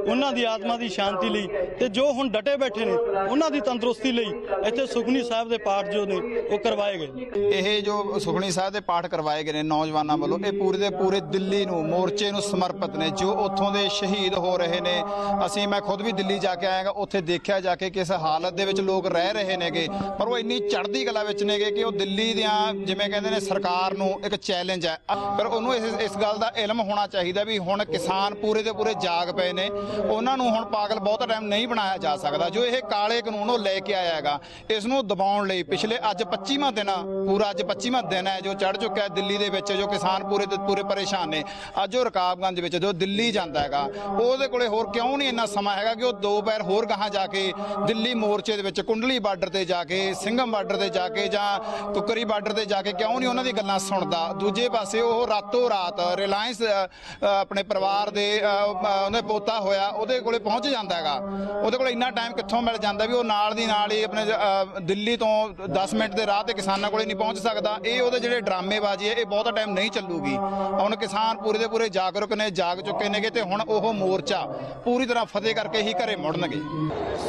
ਉਹਨਾਂ ਦੀ ਆਤਮਾ ਦੀ ਸ਼ਾਂਤੀ ਲਈ ਤੇ ਜੋ ਹੁਣ ਡਟੇ ਬੈਠੇ ਨੇ, ਉਹਨਾਂ ਦੀ ਤੰਦਰੁਸਤੀ ਲਈ ਇੱਥੇ ਸੁਖਨੀ ਸਾਹਿਬ ਦੇ ਪਾਠ ਜੋ ਨੇ, ਉਹ ਕਰਵਾਏ ਗਏ ਇਹ ਜੋ ਸੁਖਣੀ ਸਾਹਿਬ ਦੇ ਪਾਠ ਕਰਵਾਏ ਗਏ ਨੇ ਨੌਜਵਾਨਾਂ ਵੱਲੋਂ, ਇਹ ਪੂਰੇ ਦੇ ਪੂਰੇ ਦਿੱਲੀ ਨੂੰ, ਮੋਰਚੇ ਨੂੰ ਸਮਰਪਿਤ ਨੇ, ਜੋ ਉੱਥੋਂ ਦੇ ਸ਼ਹੀਦ ਹੋ ਰਹੇ ਨੇ। ਅਸੀਂ, ਮੈਂ ਖੁਦ ਵੀ ਦਿੱਲੀ ਜਾ ਕੇ ਆਇਆਗਾ, ਉੱਥੇ ਦੇਖਿਆ ਜਾ ਕੇ ਕਿਸ ਹਾਲਤ ਦੇ ਵਿੱਚ ਲੋਕ ਰਹਿ ਰਹੇ ਨੇਗੇ। ਪਰ ਉਹ ਇੰਨੀ ਚੜ੍ਹਦੀ ਕਲਾ ਵਿੱਚ ਨੇਗੇ ਕਿ ਉਹ ਦਿੱਲੀ ਦੀਆਂ, ਜਿਵੇਂ ਕਹਿੰਦੇ ਨੇ, ਸਰਕਾਰ ਨੂੰ ਇੱਕ ਚੈਲੰਜ ਹੈ। ਪਰ ਉਹਨੂੰ ਇਸ ਇਸ ਗੱਲ ਦਾ ਇਲਮ ਹੋਣਾ ਚਾਹੀਦਾ ਵੀ ਹੁਣ ਕਿਸਾਨ ਪੂਰੇ ਦੇ ਪੂਰੇ ਜਾਗ ਪਏ ਨੇ। ਉਹਨਾਂ ਨੂੰ ਹੁਣ ਪਾਗਲ ਬਹੁਤ ਟਾਈਮ ਨਹੀਂ ਬਣਾਇਆ ਜਾ ਸਕਦਾ। ਜੋ ਇਹ ਕਾਲੇ ਕਾਨੂੰਨ ਉਹ ਲੈ ਕੇ ਆਇਆ ਹੈਗਾ ਇਸ ਨੂੰ ਦਬਾਉਣ ਲਈ ਪਿਛਲੇ ਅੱਜ 25ਵਾਂ ਦਿਨ ਪੂਰਾ ਅੱਜ 25ਵਾਂ ਦਿਨ ਹੈ ਜੋ ਚੜ ਚੁੱਕਾ ਹੈ ਦਿੱਲੀ ਦੇ ਵਿੱਚ ਜੋ ਕਿਸਾਨ ਪੂਰੇ ਦੇ ਪੂਰੇ ਪਰੇਸ਼ਾਨ ਨੇ। ਅੱਜ ਉਹ ਰਕਾਬਗੰਜ ਵਿੱਚ ਜੋ ਦਿੱਲੀ ਜਾਂਦਾ ਹੈਗਾ ਉਹਦੇ ਕੋਲੇ ਹੋਰ ਕਿਉਂ ਨਹੀਂ ਇੰਨਾ ਸਮਾਂ ਹੈਗਾ ਕਿ ਉਹ ਦੋ ਪੈਰ ਹੋਰ ਗਾਹਾਂ ਜਾ ਕੇ ਦਿੱਲੀ ਮੋਰਚੇ ਦੇ ਵਿੱਚ ਕੁੰਡਲੀ ਬਾਰਡਰ ਤੇ ਜਾ ਕੇ ਸਿੰਘਮ ਬਾਰਡਰ ਤੇ ਜਾ ਕੇ ਜਾਂ ਕੁੱਕਰੀ ਬਾਰਡਰ ਤੇ ਜਾ ਕੇ ਕਿਉਂ ਨਹੀਂ ਉਹਨਾਂ ਦੀ ਗੱਲਾਂ ਸੁਣਦਾ? ਦੂਜੇ ਪਾਸੇ ਉਹ ਰਾਤੋਂ ਰਾਤ ਰਿਲਾਇੰਸ ਆਪਣੇ ਪਰਿਵਾਰ ਦੇ ਅ, ਉਹਦੇ ਪੋਤਾ ਹੋਇਆ ਉਹਦੇ ਕੋਲੇ ਪਹੁੰਚ ਜਾਂਦਾ ਹੈਗਾ। ਉਹਦੇ ਕੋਲ ਇੰਨਾ ਟਾਈਮ ਕਿੱਥੋਂ ਮਿਲ ਜਾਂਦਾ ਵੀ ਉਹ ਨਾਲ ਦੀ ਨਾਲ ਹੀ ਆਪਣੇ ਦਿੱਲੀ ਤੋਂ 10 ਮਿੰਟ ਦੇ ਰਾਹ ਤੇ ਕਿਸਾਨਾਂ ਕੋਲੇ ਨਹੀਂ ਪਹੁੰਚ ਸਕਦਾ। ਇਹ ਉਹਦੇ ਜਿਹੜੇ ਡਰਾਮੇਬਾਜ਼ੀ ਹੈ ਇਹ ਬਹੁਤਾ ਟਾਈਮ ਨਹੀਂ ਚੱਲੂਗੀ। ਹੁਣ ਕਿਸਾਨ ਪੂਰੇ ਦੇ ਪੂਰੇ ਜਾਗਰੂਕ ਨੇ ਜਾਗ ਚੁੱਕੇ ਨੇਗੇ ਤੇ ਹੁਣ ਉਹ ਮੋਰਚਾ ਪੂਰੀ ਤਰ੍ਹਾਂ ਫਤਿਹ ਕਰਕੇ ਹੀ ਘਰੇ ਮੁੜਨਗੇ।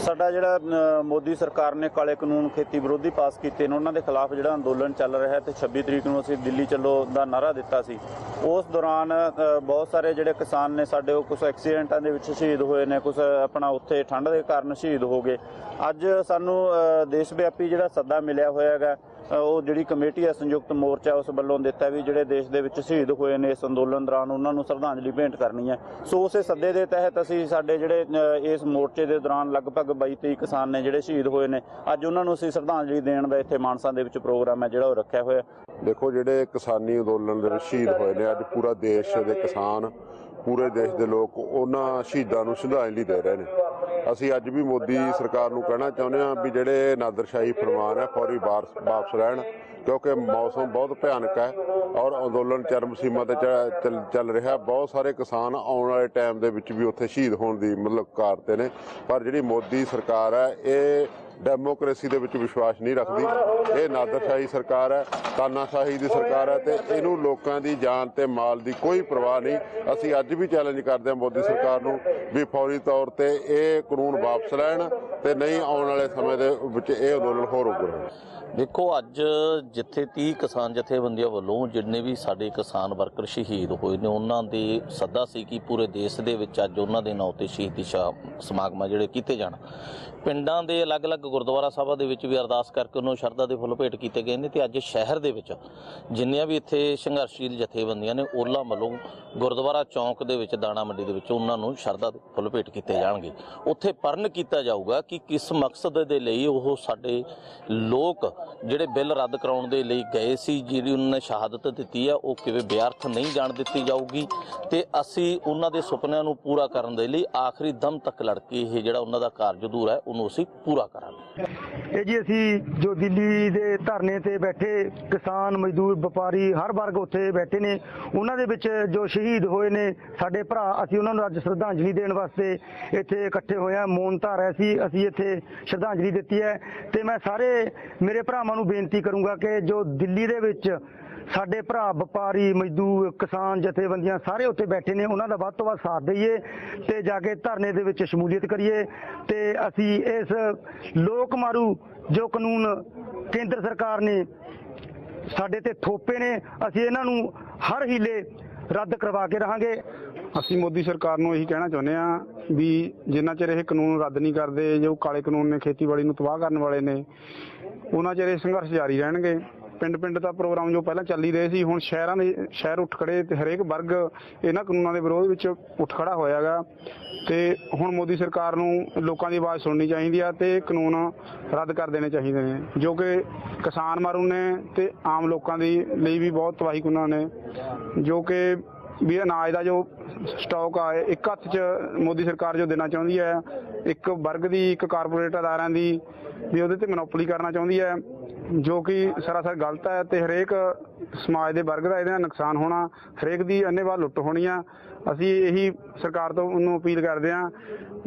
ਸਾਡਾ ਜਿਹੜਾ ਮੋਦੀ ਸਰਕਾਰ ਨੇ ਕਾਲੇ ਕਾਨੂੰਨ ਖੇਤੀ ਵਿਰੋਧੀ ਪਾਸ ਕੀਤੇ ਨੇ ਉਹਨਾਂ ਦੇ ਖਿਲਾਫ ਜਿਹੜਾ ਅੰਦੋਲਨ ਚੱਲ ਰਿਹਾ ਹੈ ਤੇ 26 ਤਰੀਕ ਨੂੰ ਅਸੀਂ ਦਿੱਲੀ ਚੱਲੋ ਦਾ ਨਾਰਾ ਦਿੱਤਾ ਸੀ। ਉਸ ਦੌਰਾਨ ਬਹੁਤ ਸਾਰੇ ਜਿਹੜੇ ਕਿਸਾਨ ਨੇ ਸਾਡੇ ਉਹ ਕੁਝ ਐਕਸੀਡੈਂਟਾਂ ਦੇ ਵਿੱਚ ਸ਼ਹੀਦ ਹੋਏ ਨੇ ਕੁਝ ਆਪਣਾ ਉੱਥੇ ਠੰਡ ਦੇ ਕਾਰਨ ਸ਼ਹੀਦ ਹੋ ਗਏ। ਅੱਜ ਸਾਨੂੰ ਅ, ਦੇਸ਼ ਵਿਆਪੀ ਜਿਹੜਾ ਸੱਦਾ ਮਿਲਿਆ ਹੋਇਆ ਹੈਗਾ ਉਹ ਜਿਹੜੀ ਕਮੇਟੀ ਹੈ ਸੰਯੁਕਤ ਮੋਰਚਾ ਉਸ ਵੱਲੋਂ ਦਿੱਤਾ ਵੀ ਜਿਹੜੇ ਦੇਸ਼ ਦੇ ਵਿੱਚ ਸ਼ਹੀਦ ਹੋਏ ਨੇ ਇਸ ਅੰਦੋਲਨ ਦੌਰਾਨ ਉਹਨਾਂ ਨੂੰ ਸ਼ਰਧਾਂਜਲੀ ਭੇਂਟ ਕਰਨੀ ਹੈ। ਸੋ ਉਸੇ ਸੱਦੇ ਦੇ ਤਹਿਤ ਅਸੀਂ ਸਾਡੇ ਜਿਹੜੇ ਇਸ ਮੋਰਚੇ ਦੇ ਦੌਰਾਨ ਲਗਭਗ 22 23 ਕਿਸਾਨ ਨੇ ਜਿਹੜੇ ਸ਼ਹੀਦ ਹੋਏ ਨੇ, ਅੱਜ ਉਹਨਾਂ ਨੂੰ ਅਸੀਂ ਸ਼ਰਧਾਂਜਲੀ ਦੇਣ ਦਾ ਇੱਥੇ ਮਾਨਸਾ ਦੇ ਵਿੱਚ ਪ੍ਰੋਗਰਾਮ ਹੈ ਜਿਹੜਾ ਉਹ ਰੱਖਿਆ ਹੋਇਆ। ਦੇਖੋ ਜਿਹੜੇ ਕਿਸਾਨੀ ਅੰਦੋਲਨ ਦੇ ਵਿੱਚ ਸ਼ਹੀਦ ਹੋਏ ਨੇ, ਅੱਜ ਪੂਰਾ ਦੇਸ਼ ਦੇ ਕਿਸਾਨ ਪੂਰੇ ਦੇਸ਼ ਦੇ ਲੋਕ ਉਹਨਾਂ ਸ਼ਹੀਦਾਂ ਨੂੰ ਸ਼ਰਧਾਂਜਲੀ ਦੇ ਰਹੇ ਨੇ। ਅਸੀਂ ਅੱਜ ਵੀ ਮੋਦੀ ਸਰਕਾਰ ਨੂੰ ਕਹਿਣਾ ਚਾਹੁੰਦੇ ਹਾਂ ਵੀ ਜਿਹੜੇ ਨਾਦਰਸ਼ਾਹੀ ਫਰਮਾਨ ਹੈ, ਫੌਰੀ ਵਾਰਸ- ਵਾਪਸ ਰਹਿਣ। ਕਿਉਂਕਿ ਮੌਸਮ ਬਹੁਤ ਭਿਆਨਕ ਹੈ ਔਰ ਅੰਦੋਲਨ ਚਰਮ ਸੀਮਾ ਤੇ ਚ- ਚੱਲ- ਰਿਹਾ ਬਹੁਤ ਸਾਰੇ ਕਿਸਾਨ ਆਉਣ ਵਾਲੇ ਟਾਈਮ ਦੇ ਵਿੱਚ ਵੀ ਉੱਥੇ ਸ਼ਹੀਦ ਹੋਣ ਦੀ ਮਤਲਬ ਕਾਰ ਤੇ ਨੇ। ਪਰ ਜਿਹੜੀ ਮੋਦੀ ਸਰਕਾਰ ਹੈ, ਇਹ ਡੈਮੋਕ੍ਰੇਸੀ ਦੇ ਵਿੱਚ ਵਿਸ਼ਵਾਸ ਨਹੀਂ ਰੱਖਦੀ। ਇਹ ਨਾਦਰਸ਼ਾਹੀ ਸਰਕਾਰ ਹੈ, ਤਾਨਾਸ਼ਾਹੀ ਦੀ ਸਰਕਾਰ ਹੈ ਤੇ ਇਹਨੂੰ ਲੋਕਾਂ ਦੀ ਜਾਨ ਤੇ ਮਾਲ ਦੀ ਕੋਈ ਪਰਵਾਹ ਨਹੀਂ। ਅਸੀਂ ਅੱਜ ਵੀ ਚੈਲੰਜ ਕਰਦੇ ਹਾਂ ਮੋਦੀ ਸਰਕਾਰ ਨੂੰ ਵੀ ਫੌਰੀ ਤੌਰ ਤੇ ਇਹ ਕਾਨੂੰਨ ਵਾਪਸ ਲੈਣ ਤੇ ਨਹੀਂ ਆਉਣ ਵਾਲੇ ਸਮੇਂ ਦੇ ਵਿੱਚ ਇਹ ਅੰਦੋਲਨ ਹੋਰ ਉਗਰ ਹੋਣ। ਦੇਖੋ, ਅੱਜ ਜਿੱਥੇ 30 ਕਿਸਾਨ ਜਥੇਬੰਦੀਆਂ ਵੱਲੋਂ ਜਿੰਨੇ ਵੀ ਸਾਡੇ ਕਿਸਾਨ ਵਰਕਰ ਸ਼ਹੀਦ ਹੋਏ ਨੇ, ਉਹਨਾਂ ਦੇ ਸੱਦਾ ਸੀ ਕਿ ਪੂਰੇ ਦੇਸ਼ ਦੇ ਵਿੱਚ ਅੱਜ ਉਹਨਾਂ ਦੇ ਨਾਂ ਤੇ ਸ਼ਹੀਦੀ ਸ਼ਾ- ਸਮਾਗਮ ਜਿਹੜੇ ਕੀਤੇ ਜਾਣ। ਪਿੰਡਾਂ ਦੇ ਅਲੱਗ-ਅਲੱਗ ਗੁਰਦੁਆਰਾ ਸਾਹਿਬਾਂ ਦੇ ਵਿੱਚ ਵੀ ਅਰਦਾਸ ਕਰਕੇ ਉਹਨੂੰ ਸ਼ਰਧਾ ਦੇ ਫੁੱਲ ਭੇਟ ਕੀਤੇ ਗਏ ਨੇ ਤੇ ਅੱਜ ਸ਼ਹਿਰ ਦੇ ਵਿੱਚ ਜਿੰਨੀਆਂ ਵੀ ਇੱਥੇ ਸੰਘਰਸ਼ੀਲ ਜਥੇਬੰਦੀਆਂ ਨੇ, ਉਹਨਾਂ ਵੱਲੋਂ ਗੁਰਦੁਆਰਾ ਚੌਂਕ ਦੇ ਵਿੱਚ, ਦਾਣਾ ਮੰਡੀ ਦੇ ਵਿੱਚ ਉਹਨਾਂ ਨੂੰ ਸ਼ਰਧਾ ਦੇ ਫੁੱਲ ਭੇਟ ਕੀਤੇ ਜਾਣਗੇ। ਉੱਥੇ ਪਰਨ ਕੀਤਾ ਜਾਊਗਾ ਕਿ ਕਿਸ ਮਕਸਦ ਦੇ ਲਈ ਉਹ ਸਾਡੇ ਲੋਕ ਜਿਹੜੇ ਬਿੱਲ ਰੱਦ ਕਰਾਉਣ ਦੇ ਲਈ ਗਏ ਸੀ, ਜਿਹੜੀ ਉਹਨਾਂ ਨੇ ਸ਼ਹਾਦਤ ਦਿੱਤੀ ਹੈ ਉਹ ਕਿਵੇਂ ਵਿਅਰਥ ਨਹੀਂ ਜਾਣ ਦਿੱਤੀ ਜਾਊਗੀ। ਤੇ ਅਸੀਂ ਉਹਨਾਂ ਦੇ ਸੁਪਨਿਆਂ ਨੂੰ ਪੂਰਾ ਕਰਨ ਦੇ ਲਈ ਆਖਰੀ ਦਮ ਤੱਕ ਲੜ ਕੇ ਇਹ ਜਿਹੜਾ ਉਹਨਾਂ ਦਾ ਕਾਰਜ ਅਧੂਰਾ ਹੈ, ਉਹਨੂੰ ਅਸੀਂ ਪੂਰਾ ਕਰਾਂਗੇ। ਇਹ ਜੀ ਅਸੀਂ ਜੋ ਦਿੱਲੀ ਦੇ ਧਰਨੇ ਤੇ ਬੈਠੇ ਕਿਸਾਨ, ਮਜ਼ਦੂਰ, ਵਪਾਰੀ, ਹਰ ਵਰਗ ਉੱਥੇ ਬੈਠੇ ਨੇ, ਉਹਨਾਂ ਦੇ ਵਿੱਚ ਜੋ ਸ਼ਹੀਦ ਹੋਏ ਨੇ ਸਾਡੇ ਭਰਾ, ਅਸੀਂ ਉਹਨਾਂ ਨੂੰ ਅੱਜ ਸ਼ਰਧਾਂਜਲੀ ਦੇਣ ਵਾਸਤੇ ਇੱਥੇ ਇਕੱਠੇ ਹੋਏ ਹਾਂ, ਮੌਨ ਧਾਰਿਆ ਸੀ ਅਸੀਂ ਇੱਥੇ ਸ਼ਰਧਾਂਜਲੀ ਦਿੱਤੀ ਹੈ। ਤੇ ਮੈਂ ਸਾਰੇ ਮੇਰੇ ਭਰਾਵਾਂ ਨੂੰ ਬੇਨਤੀ ਕਰੂੰਗਾ ਕਿ ਜੋ ਦਿੱਲੀ ਦੇ ਵਿੱਚ ਸਾਡੇ ਭਰਾ ਵਪਾਰੀ, ਮਜ਼ਦੂਰ, ਕਿਸਾਨ, ਜਥੇਬੰਦੀਆਂ ਸਾਰੇ ਉੱਥੇ ਬੈਠੇ ਨੇ, ਉਹਨਾਂ ਦਾ ਵੱਧ ਤੋਂ ਵੱਧ ਸਾਥ ਦਈਏ ਤੇ ਜਾ ਕੇ ਧਰਨੇ ਦੇ ਵਿੱਚ ਸ਼ਮੂਲੀਅਤ ਕਰੀਏ ਤੇ ਅਸੀਂ ਇਸ ਲੋਕ ਮਾਰੂ ਜੋ ਕਾਨੂੰਨ ਕੇਂਦਰ ਸਰਕਾਰ ਨੇ ਸਾਡੇ ਤੇ ਥੋਪੇ ਨੇ, ਅਸੀਂ ਇਹਨਾਂ ਨੂੰ ਹਰ ਹੀਲੇ ਰੱਦ ਕਰਵਾ ਕੇ ਰਹਾਂਗੇ। ਅਸੀਂ ਮੋਦੀ ਸਰਕਾਰ ਨੂੰ ਇਹੀ ਕਹਿਣਾ ਚਾਹੁੰਦੇ ਆ ਵੀ ਜਿੰਨਾ ਚਿਰ ਇਹ ਕਾਨੂੰਨ ਰੱਦ ਨਹੀਂ ਕਰਦੇ, ਜੋ ਕਾਲੇ ਕਾਨੂੰਨ ਨੇ, ਖੇਤੀਬਾੜੀ ਨੂੰ ਤਬਾਹ ਕਰਨ ਵਾਲੇ ਨੇ ਉਹਨਾਂ ਚਿਰ ਇਹ ਸੰਘਰਸ਼ ਜਾਰੀ ਰਹਿਣਗੇ। ਪਿੰਡ ਪਿੰਡ ਦਾ ਪ੍ਰੋਗਰਾਮ ਜੋ ਪਹਿਲਾਂ ਚੱਲ ਹੀ ਰਹੇ ਸੀ, ਹੁਣ ਸ਼ਹਿਰਾਂ ਦੇ, ਸ਼ਹਿਰ ਉੱਠ ਖੜੇ ਤੇ ਹਰੇਕ ਵਰਗ ਇਹਨਾਂ ਕਾਨੂੰਨਾਂ ਦੇ ਵਿਰੋਧ ਵਿੱਚ ਉੱਠ ਖੜਾ ਹੋਇਆਗਾ। ਤੇ ਹੁਣ ਮੋਦੀ ਸਰਕਾਰ ਨੂੰ ਲੋਕਾਂ ਦੀ ਆਵਾਜ਼ ਸੁਣਨੀ ਚਾਹੀਦੀ ਆ ਤੇ ਕਾਨੂੰਨ ਰੱਦ ਕਰ ਦੇਣੇ ਚਾਹੀਦੇ ਨੇ, ਜੋ ਕਿ ਕਿਸਾਨ ਮਾਰੂ ਨੇ ਤੇ ਆਮ ਲੋਕਾਂ ਦੀ ਲਈ ਵੀ ਬਹੁਤ ਤਬਾਹੀ ਕਾਨੂੰਨ ਨੇ, ਜੋ ਕਿ ਵੀ ਅਨਾਜ ਦਾ ਜੋ ਸਟਾਕ ਆ, ਇੱਕ ਹੱਥ 'ਚ ਮੋਦੀ ਸਰਕਾਰ ਜੋ ਦੇਣਾ ਚਾਹੁੰਦੀ ਹੈ, ਇੱਕ ਵਰਗ ਦੀ, ਇੱਕ ਕਾਰਪੋਰੇਟ ਅਦਾਰਿਆਂ ਦੀ, ਵੀ ਉਹਦੇ ਤੇ ਮਨੋਪਲੀ ਕਰਨਾ ਚਾਹੁੰਦੀ ਹੈ, ਜੋ ਕਿ ਸਰਾਸਰ ਗਲਤ ਹੈ ਤੇ ਹਰੇਕ ਸਮਾਜ ਦੇ ਵਰਗ ਦਾ ਇਹਦੇ ਨਾਲ ਨੁਕਸਾਨ ਹੋਣਾ, ਹਰੇਕ ਦੀ ਅੰਨੇਵਾਹ ਲੁੱਟ ਹੋਣੀ ਆ। ਅਸੀਂ ਇਹੀ ਸਰਕਾਰ ਤੋਂ ਉਹਨੂੰ ਅਪੀਲ ਕਰਦੇ ਹਾਂ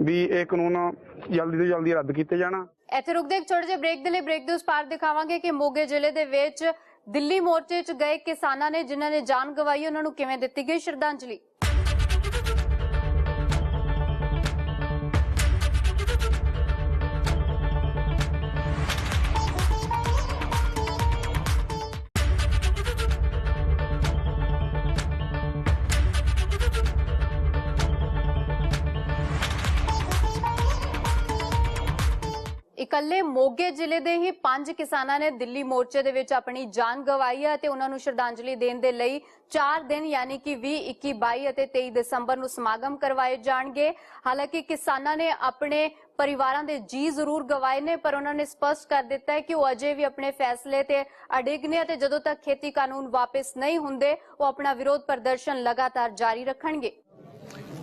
ਵੀ ਇਹ ਕਾਨੂੰਨ ਜਲਦੀ ਤੋਂ ਜਲਦੀ ਰੱਦ ਕੀਤੇ ਜਾਣਾ। ਇੱਥੇ ਰੁਕਦੇ ਇੱਕ ਛੋਟੇ ਜਿਹੇ ਬ੍ਰੇਕ ਦੇ ਲਈ ਬ੍ਰੇਕ ਦੇ ਉਸ ਪਾਰ ਦਿਖਾਵਾਂਗੇ ਕਿ ਮੋਗੇ ਜ਼ਿਲ੍ਹੇ ਦੇ ਵਿੱਚ ਦਿੱਲੀ ਮੋਰਚੇ 'ਚ ਗਏ ਕਿਸਾਨਾਂ ਨੇ, ਜਿਨ੍ਹਾਂ ਨੇ ਜਾਨ ਗਵਾਈ, ਉਹਨਾਂ ਨੂੰ ਕਿਵੇਂ ਦਿੱਤੀ ਗਈ ਸ਼ਰਧਾਂਜਲੀ? ਇਕੱਲੇ ਮੋਗੇ ਜ਼ਿਲ੍ਹੇ ਦੇ ਹੀ ਪੰਜ ਕਿਸਾਨਾਂ ਨੇ ਦਿੱਲੀ ਮੋਰਚੇ ਦੇ ਵਿੱਚ ਆਪਣੀ ਜਾਨ ਗਵਾਈ ਹੈ ਤੇ ਉਹਨਾਂ ਨੂੰ ਸ਼ਰਧਾਂਜਲੀ ਦੇਣ ਦੇ ਲਈ 4 ਦਿਨ ਯਾਨੀ ਕਿ 20 21 22 ਅਤੇ 23 ਦਸੰਬਰ ਨੂੰ ਸਮਾਗਮ ਕਰਵਾਏ ਜਾਣਗੇ। ਹਾਲਾਂਕਿ ਕਿਸਾਨਾਂ ਨੇ ਆਪਣੇ ਪਰਿਵਾਰਾਂ ਦੇ ਜੀ ਜ਼ਰੂਰ ਗਵਾਏ ਨੇ, ਪਰ ਉਹਨਾਂ ਨੇ ਸਪਸ਼ਟ ਕਰ ਦਿੱਤਾ ਹੈ ਕਿ ਉਹ ਅਜੇ ਵੀ ਆਪਣੇ ਫੈਸਲੇ ਤੇ ਅਡਿਗ ਨੇ ਅਤੇ ਜਦੋਂ ਤੱਕ ਖੇਤੀ ਕਾਨੂੰਨ ਵਾਪਸ ਨਹੀਂ ਹੁੰਦੇ, ਉਹ ਆਪਣਾ ਵਿਰੋਧ ਪ੍ਰਦਰਸ਼ਨ ਲਗਾਤਾਰ ਜਾਰੀ ਰੱਖਣਗੇ।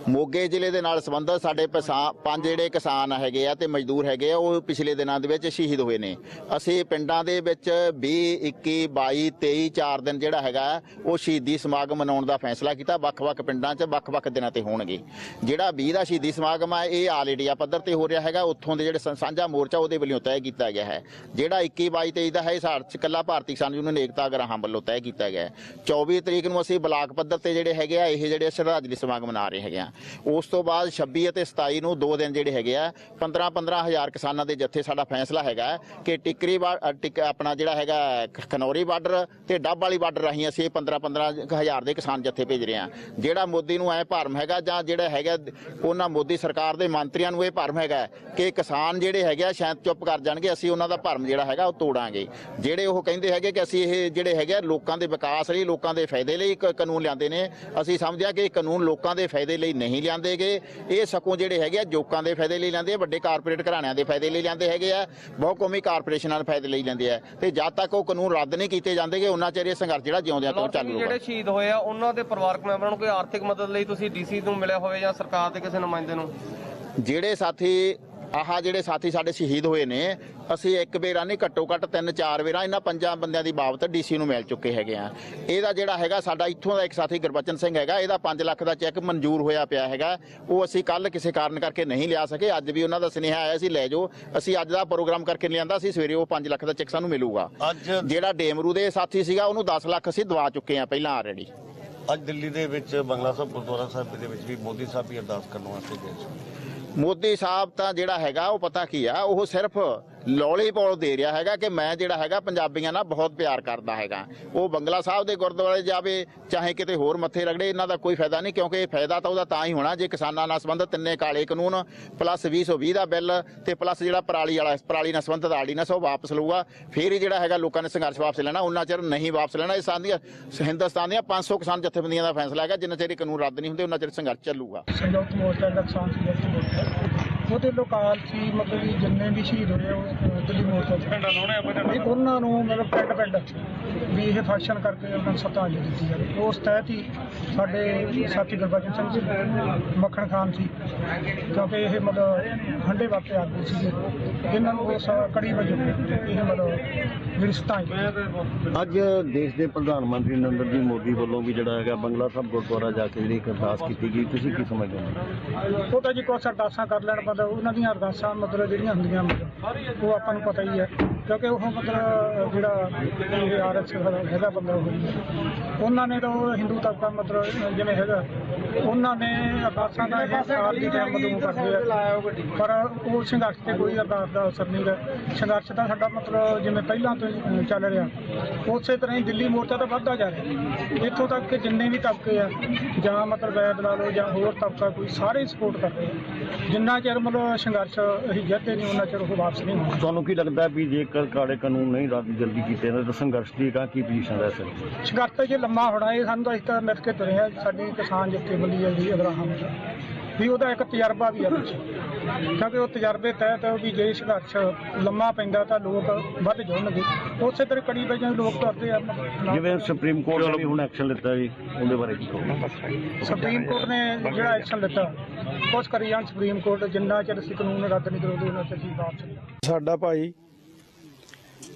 ਮੋਗੇ ਜ਼ਿਲ੍ਹੇ ਦੇ ਨਾਲ ਸੰਬੰਧਿਤ ਸਾਡੇ ਪਸਾ- ਪੰਜ ਜਿਹੜੇ ਕਿਸਾਨ ਹੈਗੇ ਆ ਤੇ ਮਜ਼ਦੂਰ ਹੈਗੇ ਆ, ਉਹ ਪਿਛਲੇ ਦਿਨਾਂ ਦੇ ਵਿੱਚ ਸ਼ਹੀਦ ਹੋਏ ਨੇ। ਅਸੀਂ ਪਿੰਡਾਂ ਦੇ ਵਿੱਚ 20 21 22 23 4 ਦਿਨ ਜਿਹੜਾ ਹੈਗਾ, ਉਹ ਸ਼ਹੀਦੀ ਸਮਾਗਮ ਮਨਾਉਣ ਦਾ ਫੈਸਲਾ ਕੀਤਾ। ਵੱਖ-ਵੱਖ ਪਿੰਡਾਂ 'ਚ ਵੱਖ-ਵੱਖ ਦਿਨਾਂ ਤੇ ਹੋਣਗੇ। ਜਿਹੜਾ 20 ਦਾ ਸ਼ਹੀਦੀ ਸਮਾਗਮ ਆ, ਇਹ ਆਲ ਇੰਡੀਆ ਪੱਧਰ ਤੇ ਹੋ ਰਿਹਾ ਹੈਗਾ। ਉੱਥੋਂ ਦੇ ਜਿਹੜੇ ਸਾਂਝਾ ਮੋਰਚਾ, ਉਹਦੇ ਵੱਲੋਂ ਤੈਅ ਕੀਤਾ ਗਿਆ ਹੈ। ਜਿਹੜਾ 21 22 23 ਦਾ ਹੈ, ਇਹ ਸਾਡ 'ਚ ਕੱਲਾ ਭਾਰਤੀ ਕਿਸਾਨ ਯੂਨੀਅਨ ਏਕਤਾ ਗਰਾਹਾਂ ਵੱਲੋਂ ਤੈਅ ਕੀਤਾ ਗਿਆ ਹੈ। 24 ਤਰੀਕ ਨੂੰ ਅਸੀਂ ਬਲਾਕ ਪੱਧਰ ਤੇ ਜਿਹੜੇ ਹੈਗੇ ਆ, ਇਹ ਜਿਹੜੇ ਸ਼ਰਧਾਂਜਲੀ ਸਮਾਗਮ ਮਨਾ ਰਹੇ ਹੈਗੇ ਆ। ਉਸ ਤੋਂ ਬਾਅਦ 26 ਅਤੇ 27 ਨੂੰ ਦੋ ਦਿਨ ਜਿਹੜੇ ਹੈਗੇ ਆ 15 15 ਹਜ਼ਾਰ ਕਿਸਾਨਾਂ ਦੇ ਜੱਥੇ ਸਾਡਾ ਫੈਸਲਾ ਹੈਗਾ ਕਿ ਟਿਕਰੀ ਬਾ- ਆਪਣਾ ਜਿਹੜਾ ਹੈਗਾ ਖ- ਖਨੌਰੀ ਬਾਰਡਰ ਤੇ ਡੱਬ ਵਾਲੀ ਬਾਰਡਰ ਰਾਹੀਂ ਅਸੀਂ 15 15 ਹਜ਼ਾਰ ਦੇ ਕਿਸਾਨ ਜੱਥੇ ਭੇਜ ਰਹੇ ਆ ਜਿਹੜਾ ਮੋਦੀ ਨੂੰ ਐ ਭਰਮ ਹੈਗਾ ਜਾਂ ਜਿਹੜਾ ਹੈਗਾ, ਉਹਨਾਂ ਮੋਦੀ ਸਰਕਾਰ ਦੇ ਮੰਤਰੀਆਂ ਨੂੰ ਇਹ ਭਰਮ ਹੈਗਾ ਕਿ ਕਿਸਾਨ ਜਿਹੜੇ ਹੈਗੇ ਆ, ਸ਼ਾਇਦ ਚੁੱਪ ਕਰ ਜਾਣਗੇ, ਅਸੀਂ ਉਹਨਾਂ ਦਾ ਭਰਮ ਜਿਹੜਾ ਹੈਗਾ ਉਹ ਤੋੜਾਂਗੇ। ਜਿਹੜੇ ਉਹ ਕਹਿੰਦੇ ਹੈਗੇ ਕਿ ਅਸੀਂ ਇਹ ਜਿਹੜੇ ਹੈਗੇ ਆ, ਲੋਕਾਂ ਦੇ ਵਿਕਾਸ ਲਈ, ਲੋਕਾਂ ਦੇ ਫਾਇਦੇ ਲਈ ਇੱਕ ਕਾਨੂੰਨ ਲਿਆਂਦੇ ਨੇ, ਅਸੀਂ ਸਮਝਿਆ ਕਿ ਇਹ ਕਾਨੂੰਨ ਲੋਕਾਂ ਦੇ ਫਾਇਦੇ ਲਈ ਨਹੀਂ ਲਿਆਂਦੇ ਗਏ। ਇਹ ਸਕੋਂ ਜਿਹੜੇ ਹੈਗੇ ਆ ਜੋਕਾਂ ਦੇ ਫਾਇਦੇ ਲਈ ਲਿਆਂਦੇ ਆ ਵੱਡੇ ਕਾਰਪੋਰੇਟ ਘਰਾਣਿਆਂ ਦੇ ਫਾਇਦੇ ਲਈ ਲਿਆਂਦੇ ਹੈਗੇ ਆ ਬਹੁਕੌਮੀ ਕਾਰਪੋਰੇਸ਼ਨਾਂ ਦੇ ਫਾਇਦੇ ਲਈ ਲੈਂਦੇ ਆ। ਤੇ ਜਦ ਤੱਕ ਉਹ ਕਾਨੂੰਨ ਰੱਦ ਨਹੀਂ ਕੀਤੇ ਜਾਂਦੇਗੇ ਉਹਨਾਂ ਚਿਰ ਇਹ ਸੰਘਰਸ਼ ਜਿਹੜਾ ਜਿਉਂਦਿਆਂ ਤੋਂ ਚਾਲੂ ਰਹੂਗਾ ਜਿਹੜੇ ਸ਼ਹੀਦ ਹੋਏ ਆ ਉਹਨਾਂ ਦੇ ਪਰਿਵਾਰਕ ਮੈਂਬਰਾਂ ਨੂੰ ਕੋਈ ਆਰਥਿਕ ਮਦਦ ਲਈ ਤੁਸੀਂ ਡੀਸੀ ਨੂੰ ਮਿਲਿਆ ਹੋਵੇ ਜਾਂ ਸਰਕਾਰ ਦੇ ਕਿਸੇ ਨੁਮਾਇੰਦੇ ਨੂੰ? ਜਿਹੜੇ ਸਾਥੀ ਆਹ ਜਿਹੜੇ ਸਾਥੀ ਸਾਡੇ ਸ਼ਹੀਦ ਹੋਏ ਨੇ ਅਸੀਂ ਇੱਕ ਵੇਰਾ ਨਹੀਂ ਘੱਟੋ ਘੱਟ ਤਿੰਨ ਚਾਰ ਵੇਰਾ ਇਹਨਾਂ ਪੰਜਾਂ ਬੰਦਿਆਂ ਦੀ ਬਾਬਤ ਡੀਸੀ ਨੂੰ ਮਿਲ ਚੁੱਕੇ ਹੈਗੇ ਆ। ਇਹਦਾ ਜਿਹੜਾ ਹੈਗਾ ਸਾਡਾ ਇੱਥੋਂ ਦਾ ਇੱਕ ਸਾਥੀ ਗੁਰਬਚਨ ਸਿੰਘ ਹੈਗਾ ਇਹਦਾ 5 ਲੱਖ ਦਾ ਚੈੱਕ ਮਨਜ਼ੂਰ ਹੋਇਆ ਪਿਆ ਹੈਗਾ। ਉਹ ਅਸੀਂ ਕੱਲ ਕਿਸੇ ਕਾਰਨ ਕਰਕੇ ਨਹੀਂ ਲਿਆ ਸਕੇ। ਅੱਜ ਵੀ ਉਹਨਾਂ ਦਾ ਸੁਨੇਹਾ ਆਇਆ ਸੀ ਲੈ ਜਾਓ। ਅਸੀਂ ਅੱਜ ਦਾ ਪ੍ਰੋਗਰਾਮ ਕਰਕੇ ਲਿਆਂਦਾ ਸੀ ਸਵੇਰੇ ਉਹ 5 ਲੱਖ ਦਾ ਚੈੱਕ ਸਾਨੂੰ ਮਿਲੂਗਾ। ਜਿਹੜਾ ਡੇਮਰੂ ਦੇ ਸਾਥੀ ਸੀਗਾ ਉਹਨੂੰ 10 ਲੱਖ ਅਸੀਂ ਦਵਾ ਚੁੱਕੇ ਆ ਪਹਿਲਾਂ ਆਲਰੇਡੀ ਅੱਜ ਦਿੱਲੀ ਦੇ ਵਿੱਚ ਬੰਗਲਾ ਸਾਹਿਬ ਗੁਰਦੁਆਰਾ ਸਾਹਿਬ ਦੇ ਵਿੱਚ ਵੀ ਮੋਦੀ ਸਾਹਿਬ ਵੀ ਅਰਦਾਸ ਕਰਨ ਵਾਸਤੇ ਗਏ ਸੀ। ਮੋਦੀ ਸਾਹਿਬ ਤਾਂ ਜਿਹੜਾ ਹੈਗਾ ਉਹ ਪਤਾ ਕੀ ਆ ਉਹ ਸਿਰਫ ਲੋਲੀਪੌਪ ਦੇ ਰਿਹਾ ਹੈਗਾ ਕਿ ਮੈਂ ਜਿਹੜਾ ਹੈਗਾ ਪੰਜਾਬੀਆਂ ਨਾਲ ਬਹੁਤ ਪਿਆਰ ਕਰਦਾ ਹੈਗਾ। ਉਹ ਬੰਗਲਾ ਸਾਹਿਬ ਦੇ ਗੁਰਦੁਆਰੇ ਜਾਵੇ, ਚਾਹੇ ਕਿਤੇ ਹੋਰ ਮੱਥੇ ਰਗੜੇ, ਇਹਨਾਂ ਦਾ ਕੋਈ ਫਾਇਦਾ ਨਹੀਂ, ਕਿਉਂਕਿ ਫਾਇਦਾ ਤਾਂ ਉਹਦਾ ਤਾਂ ਹੀ ਹੋਣਾ, ਜੇ ਕਿਸਾਨਾਂ ਨਾਲ ਸੰਬੰਧਿਤ ਤਿੰਨੇ ਕਾਲੇ ਕਾਨੂੰਨ ਪਲੱਸ 2020 ਦਾ ਬਿੱਲ ਤੇ ਪਲੱਸ ਜਿਹੜਾ ਪਰਾਲੀ ਵਾਲਾ, ਪਰਾਲੀ ਨਾਲ ਸੰਬੰਧਿਤ ਆਰਡੀਨੈਂਸ ਉਹ ਵਾਪਸ ਲਊਗਾ। ਫਿਰ ਹੀ ਜਿਹੜਾ ਹੈਗਾ ਲੋਕਾਂ ਨੇ ਸੰਘਰਸ਼ ਵਾਪਸ ਲੈਣਾ, ਉਹਨਾਂ ਚਿਰ ਨਹੀਂ ਵਾਪਸ ਲੈਣਾ। ਇਹ ਸਾਂਦੀਆਂ ਹਿੰਦੁਸਤਾਨ ਦੀਆਂ 500 ਕਿਸਾਨ ਜਥੇਬੰਦੀਆਂ ਦਾ ਫੈਸਲਾ ਹੈਗਾ, ਜਿੰਨਾ ਚਿਰ ਕਾਨੂੰਨ ਰੱਦ ਨਹੀਂ ਹੁੰਦੇ, ਉਹਨਾਂ ਚਿਰ ਸੰਘਰਸ਼ ਚੱਲੂਗਾ। ਉਹਦੇ ਲੋਕਾਲ ਸੀ ਮਤਲਬ ਕਿ ਜਿੰਨੇ ਵੀ ਸ਼ਹੀਦ ਹੋਏ ਉਹ ਅਹ, ਦਿੱਲੀ ਮੋਰਚਾ ਚ ਵੀ ਉਹਨਾਂ ਨੂੰ ਮਤਲਬ ਪਿੰਡ ਪਿੰਡ ਵੀ ਇਹ ਫੰਕਸ਼ਨ ਕਰਕੇ ਉਹਨਾਂ ਨੂੰ ਸ਼ਰਧਾਂਜਲੀ ਦਿੱਤੀ ਜਾਵੇ। ਉਸ ਤਹਿਤ ਹੀ ਸਾਡੇ ਸਾਥੀ ਗੁਰਬਚਨ ਸਿੰਘ ਜੀ ਮੱਖਣ ਖਾਨ ਸੀ ਕਿਉਂਕਿ ਇਹ ਮਤਲਬ ਹੰਡੇ ਵਾਪੇ ਆਗੂ ਸੀਗੇ। ਇਹਨਾਂ ਨੂੰ ਉਸ ਕੜੀ ਵਜੋਂ ਇਹ ਮਤਲਬ ਜਿਹੜੀ ਸ਼ਰਧਾਂਜਲੀ ਅੱਜ ਦੇਸ਼ ਦੇ ਪ੍ਰਧਾਨ ਮੰਤਰੀ ਨਰਿੰਦਰ ਜੀ ਮੋਦੀ ਵੱਲੋਂ ਵੀ ਜਿਹੜਾ ਹੈਗਾ ਬੰਗਲਾ ਸਾਹਿਬ ਗੁਰਦੁਆਰਾ ਜਾ ਕੇ ਜਿਹੜੀ ਇੱਕ ਅਰਦਾਸ ਕੀਤੀ ਗਈ। ਤੁਸੀਂ ਕੀ ਸਮਝਦੇ ਹੋ? ਉਹ ਤਾਂ ਜੀ ਕੁਛ ਅਰਦਾਸਾਂ ਕਰ ਲੈਣ ਮਤਲਬ ਉਹਨਾਂ ਦੀਆਂ ਅਰਦਾਸਾਂ ਮਤਲਬ ਜਿਹੜੀਆਂ ਹੁੰਦੀਆਂ ਮਤਲਬ, ਉਹ ਆਪਾਂ ਨੂੰ ਪਤਾ ਹੀ ਹੈ। ਕਿਉਂਕਿ ਉਹ ਮਤਲਬ ਜਿਹੜਾ ਇਹ ਆਰਐਸ ਹੈਗਾ ਬੰਦਾ ਉਹ, ਉਹਨਾਂ ਨੇ ਤਾਂ ਉਹ ਹਿੰਦੂ ਤਬਕਾ ਮਤਲਬ ਜਿਵੇਂ ਹੈਗਾ, ਉਹਨਾਂ ਨੇ ਅਰਦਾਸਾਂ ਦਾ ਇਹ ਸਾਲ ਦੀ ਟਾਈਮ ਤੋਂ ਕਰਦੇ ਆ। ਪਰ ਉਹ ਸੰਘਰਸ਼ ਤੇ ਕੋਈ ਅਰਦਾਸ ਦਾ ਅਸਰ ਨਹੀਂ ਰਿਹਾ। ਸੰਘਰਸ਼ ਤਾਂ ਸਾਡਾ ਮਤਲਬ ਜਿਵੇਂ ਪਹਿਲਾਂ ਤੋਂ ਚੱਲ ਰਿਹਾ। ਉਸੇ ਤਰ੍ਹਾਂ ਹੀ ਦਿੱਲੀ ਮੋਰਚਾ ਤਾਂ ਵੱਧਦਾ ਜਾ ਰਿਹਾ। ਇੱਥੋਂ ਤੱਕ ਕਿ ਜਿੰਨੇ ਵੀ ਤਬਕੇ ਆ, ਜਾਂ ਮਤਲਬ ਵੈਦ ਲਾ ਲਓ ਜਾਂ ਹੋਰ ਤਬਕਾ ਕੋਈ ਸਾਰੇ ਸਪੋਰਟ ਕਰ ਰਹੇ ਆ। ਜਿੰਨਾ ਚਿਰ ਮਤਲਬ ਸੰਘਰਸ਼ ਅਸੀਂ ਜਿੱਤਦੇ ਨਹੀਂ ਉਹਨਾਂ ਚਿਰ ਉਹ ਵਾਪਸ ਨਹੀਂ ਹੋਣਾ ਤੁਹਾਨੂੰ ਕੀ ਲੱਗਦਾ ਵੀ ਜੇਕਰ ਕਾਲੇ ਕਾਨੂੰਨ ਨਹੀਂ ਰੱਦ ਜਲਦੀ ਕੀਤੇ ਜਾਂਦੇ ਤਾਂ ਸੰਘਰਸ਼ ਦੀ ਕਾ ਕੀ ਪੋਜੀਸ਼ਨ ਰਹਿ ਸਕਦੀ ਸੰਘਰਸ਼ ਤਾਂ ਜੇ ਲੰਮਾ ਹੋਣਾ ਇਹ ਸਾਨੂੰ ਤਾਂ ਅਸੀਂ ਤਾਂ ਮਿਲ ਕੇ ਤੁਰੇ ਆ ਸਾਡੀ ਕਿਸਾਨ ਜਥੇਬੰਦੀ ਹੈ ਜੀ ਅਬਰਾਹਮ ਵੀ ਉਹਦਾ ਇੱਕ ਤਜਰਬਾ ਵੀ ਆ ਪਿੱਛੇ। ਕਿਉਂਕਿ ਉਹ ਤਜਰਬੇ ਤਹਿਤ ਵੀ ਜੇ ਸੰਘਰਸ਼ ਲੰਮਾ ਪੈਂਦਾ ਤਾਂ ਲੋਕ ਵੱਧ ਜੁੜਨਗੇ। ਉਸੇ ਤਰ੍ਹਾਂ ਕੜੀ ਵਜੋਂ ਲੋਕ ਤੁਰਦੇ ਆ। ਜਿਵੇਂ ਸੁਪਰੀਮ ਕੋਰਟ ਨੇ ਵੀ ਹੁਣ ਐਕਸ਼ਨ ਲਿੱਤਾ ਜੀ ਉਹਦੇ ਬਾਰੇ ਕੀ ਕਹੋਗੇ? ਸੁਪਰੀਮ ਕੋਰਟ ਨੇ ਜਿਹੜਾ ਐਕਸ਼ਨ ਲਿੱਤਾ ਕੁਛ ਕਰੀ ਜਾਣ ਸੁਪਰੀਮ ਕੋਰਟ ਜਿੰਨਾ ਚਿਰ ਅਸੀਂ ਕਾਨੂੰਨ ਰੱਦ ਨਹੀਂ ਕਰਾਉਂਦੇ ਉਹਨਾਂ ਚਿਰ ਅਸੀਂ ਵਾਪਸ ਸਾਡਾ ਭਾਈ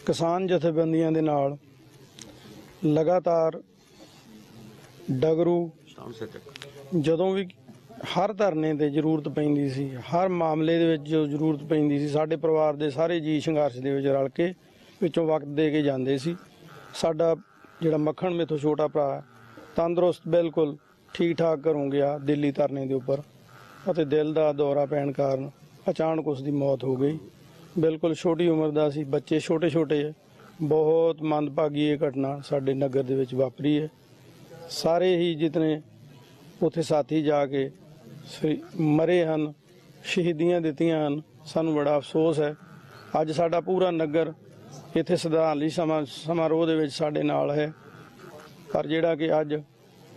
ਕਿਸਾਨ ਜਥੇਬੰਦੀਆਂ ਦੇ ਨਾਲ ਲਗਾਤਾਰ ਡਗਰੂ ਜਦੋਂ ਵੀ ਹਰ ਧਰਨੇ ਤੇ ਜ਼ਰੂਰਤ ਪੈਂਦੀ ਸੀ, ਹਰ ਮਾਮਲੇ ਦੇ ਵਿੱਚ ਜੋ ਜ਼ਰੂਰਤ ਪੈਂਦੀ ਸੀ, ਸਾਡੇ ਪਰਿਵਾਰ ਦੇ ਸਾਰੇ ਜੀ ਸੰਘਰਸ਼ ਦੇ ਵਿੱਚ ਰਲ ਕੇ ਵਿੱਚੋਂ ਵਕਤ ਦੇ ਕੇ ਜਾਂਦੇ ਸੀ। ਸਾਡਾ ਜਿਹੜਾ ਮੱਖਣ ਮੇਥੋਂ ਛੋਟਾ ਭਰਾ ਤੰਦਰੁਸਤ ਬਿਲਕੁਲ ਠੀਕ ਠਾਕ ਘਰੋਂ ਗਿਆ ਦਿੱਲੀ ਧਰਨੇ ਦੇ ਉੱਪਰ ਅਤੇ ਦਿਲ ਦਾ ਦੌਰਾ ਪੈਣ ਕਾਰਨ ਅਚਾਨਕ ਉਸ ਦੀ ਮੌਤ ਹੋ ਗਈ। ਬਿਲਕੁਲ ਛੋਟੀ ਉਮਰ ਦਾ ਸੀ, ਬੱਚੇ ਛੋਟੇ ਛੋਟੇ ਬਹੁਤ ਮੰਦਭਾਗੀ ਇਹ ਘਟਨਾ ਸਾਡੇ ਨਗਰ ਦੇ ਵਿੱਚ ਵਾਪਰੀ ਹੈ। ਸਾਰੇ ਹੀ ਜਿਤਨੇ ਉੱਥੇ ਸਾਥੀ ਜਾ ਕੇ ਮਰੇ ਹਨ, ਸ਼ਹੀਦੀਆਂ ਦਿੱਤੀਆਂ ਹਨ। ਸਾਨੂੰ ਬੜਾ ਅਫਸੋਸ ਹੈ। ਅੱਜ ਸਾਡਾ ਪੂਰਾ ਨਗਰ ਇੱਥੇ ਸ਼ਰਧਾਂਜਲੀ ਸਮਾ, ਸਮਾਰੋਹ ਦੇ ਵਿੱਚ ਸਾਡੇ ਨਾਲ ਹੈ। ਪਰ ਜਿਹੜਾ ਕਿ ਅੱਜ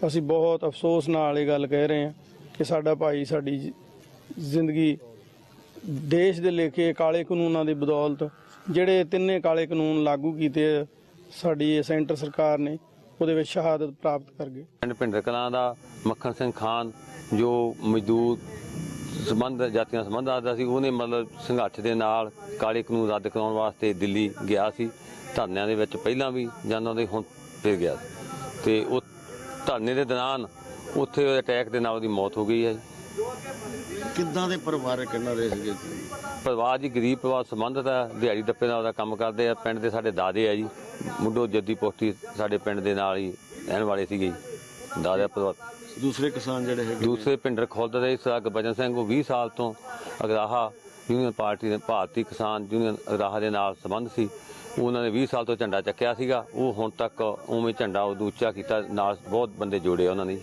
ਅਸੀਂ ਬਹੁਤ ਅਫਸੋਸ ਨਾਲ ਇਹ ਗੱਲ ਕਹਿ ਰਹੇ ਹਾਂ ਕਿ ਸਾਡਾ ਭਾਈ ਸਾਡੀ ਜ਼ਿੰਦਗੀ ਦੇਸ਼ ਦੇ ਲੇਖੇ ਕਾਲੇ ਕਾਨੂੰਨਾਂ ਦੀ ਬਦੌਲਤ ਜਿਹੜੇ ਤਿੰਨੇ ਕਾਲੇ ਕਾਨੂੰਨ ਲਾਗੂ ਕੀਤੇ ਸਾਡੀ ਇਹ ਸੈਂਟਰ ਸਰਕਾਰ ਨੇ, ਉਹਦੇ ਵਿੱਚ ਸ਼ਹਾਦਤ ਪ੍ਰਾਪਤ ਕਰ ਗਏ। ਪਿੰਡ ਕਲਾਂ ਦਾ, ਮੱਖਣ ਸਿੰਘ ਖਾਨ ਜੋ ਮਜ਼ਦੂਰ ਸੰਬੰਧ ਜਾਤੀਆਂ ਸੰਬੰਧ ਆਦਾ ਸੀ ਉਹਨੇ ਮਤਲਬ ਸੰਘਰਸ਼ ਦੇ ਨਾਲ ਕਾਲੇ ਕਾਨੂੰਨ ਰੱਦ ਕਰਾਉਣ ਵਾਸਤੇ ਦਿੱਲੀ ਗਿਆ ਸੀ। ਧਰਨਿਆਂ ਦੇ ਵਿੱਚ ਪਹਿਲਾਂ ਵੀ ਜਾਂਦਾ ਉਹਦੇ ਹੁਣ ਫਿਰ ਗਿਆ ਤੇ ਉਹ ਧਰਨੇ ਦੇ ਦੌਰਾਨ ਉੱਥੇ ਅਟੈਕ ਦੇ ਨਾਲ ਉਹਦੀ ਮੌਤ ਹੋ ਗਈ ਹੈ। ਕਿੱਦਾਂ ਦੇ ਪਰਿਵਾਰਕ ਇਹਨਾਂ ਦੇ ਸੀਗੇ? ਪਰਿਵਾਰ ਜੀ ਗਰੀਬ ਪਰਿਵਾਰ ਸੰਬੰਧਿਤ ਹੈ ਦਿਹਾੜੀ ਦੱਪੇ ਨਾਲ ਉਹਦਾ ਕੰਮ ਕਰਦੇ ਆ। ਪਿੰਡ ਦੇ ਸਾਡੇ ਦਾਦੇ ਆ ਜੀ। ਮੁੱਢੋ ਜੱਦੀ ਪੋਸਤੀ ਸਾਡੇ ਪਿੰਡ ਦੇ ਨਾਲ ਹੀ ਰਹਿਣ ਵਾਲੇ ਸੀਗੇ ਦਾਦਾ ਪਰਿਵਾਰ ਦੂਸਰੇ ਕਿਸਾਨ ਜਿਹੜੇ ਹੈਗੇ ਦੂਸਰੇ ਪਿੰਡਰ ਖੁੱਲਦ ਦੇ ਸਰਦਾਰ ਗੁਰਬਚਨ ਸਿੰਘ ਉਹ 20 ਸਾਲ ਤੋਂ ਅਗਰਾਹਾ ਯੂਨੀਅਨ ਪਾਰਟੀ ਦੇ ਭਾਰਤੀ ਕਿਸਾਨ ਯੂਨੀਅਨ ਅਗਰਾਹਾ ਦੇ ਨਾਲ ਸੰਬੰਧ ਸੀ। ਉਹਨਾਂ ਨੇ 20 ਸਾਲ ਤੋਂ ਝੰਡਾ ਚੱਕਿਆ ਸੀਗਾ। ਉਹ ਹੁਣ ਤੱਕ ਉਵੇਂ ਝੰਡਾ ਉਦੋਂ ਉੱਚਾ ਕੀਤਾ ਨਾਲ ਬਹੁਤ ਬੰਦੇ ਜੋੜੇ ਉਹਨਾਂ ਨੇ।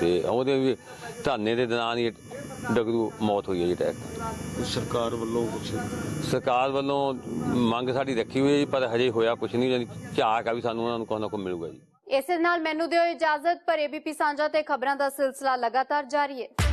ਤੇ ਉਹਦੇ ਵੀ ਧਰਨੇ ਦੇ ਦੌਰਾਨ ਹੀ ਡਗਰੂ ਮੌਤ ਹੋਈ ਹੈ ਜੀ ਅਟੈਕ ਸਰਕਾਰ ਵੱਲੋਂ ਕੁਝ ਸਰਕਾਰ ਵੱਲੋਂ ਮੰਗ ਸਾਡੀ ਰੱਖੀ ਹੋਈ ਹੈ ਪਰ ਹਜੇ ਹੋਇਆ ਕੁਝ ਨਹੀਂ। ਜਾਨੀ ਝਾਕ ਆ ਵੀ ਸਾਨੂੰ ਉਹਨਾਂ ਨੂੰ ਕੋਈ ਨਾ ਕੋਈ ਮਿਲੂਗਾ ਜੀ। ਇਸੇ ਨਾਲ ਮੈਨੂੰ ਦਿਓ ਇਜਾਜ਼ਤ, ਪਰ ਏਬੀਪੀ ਸਾਂਝਾ ਤੇ ਖਬਰਾਂ ਦਾ ਸਿਲਸਿਲਾ ਲਗਾਤਾਰ ਜਾਰੀ ਹੈ।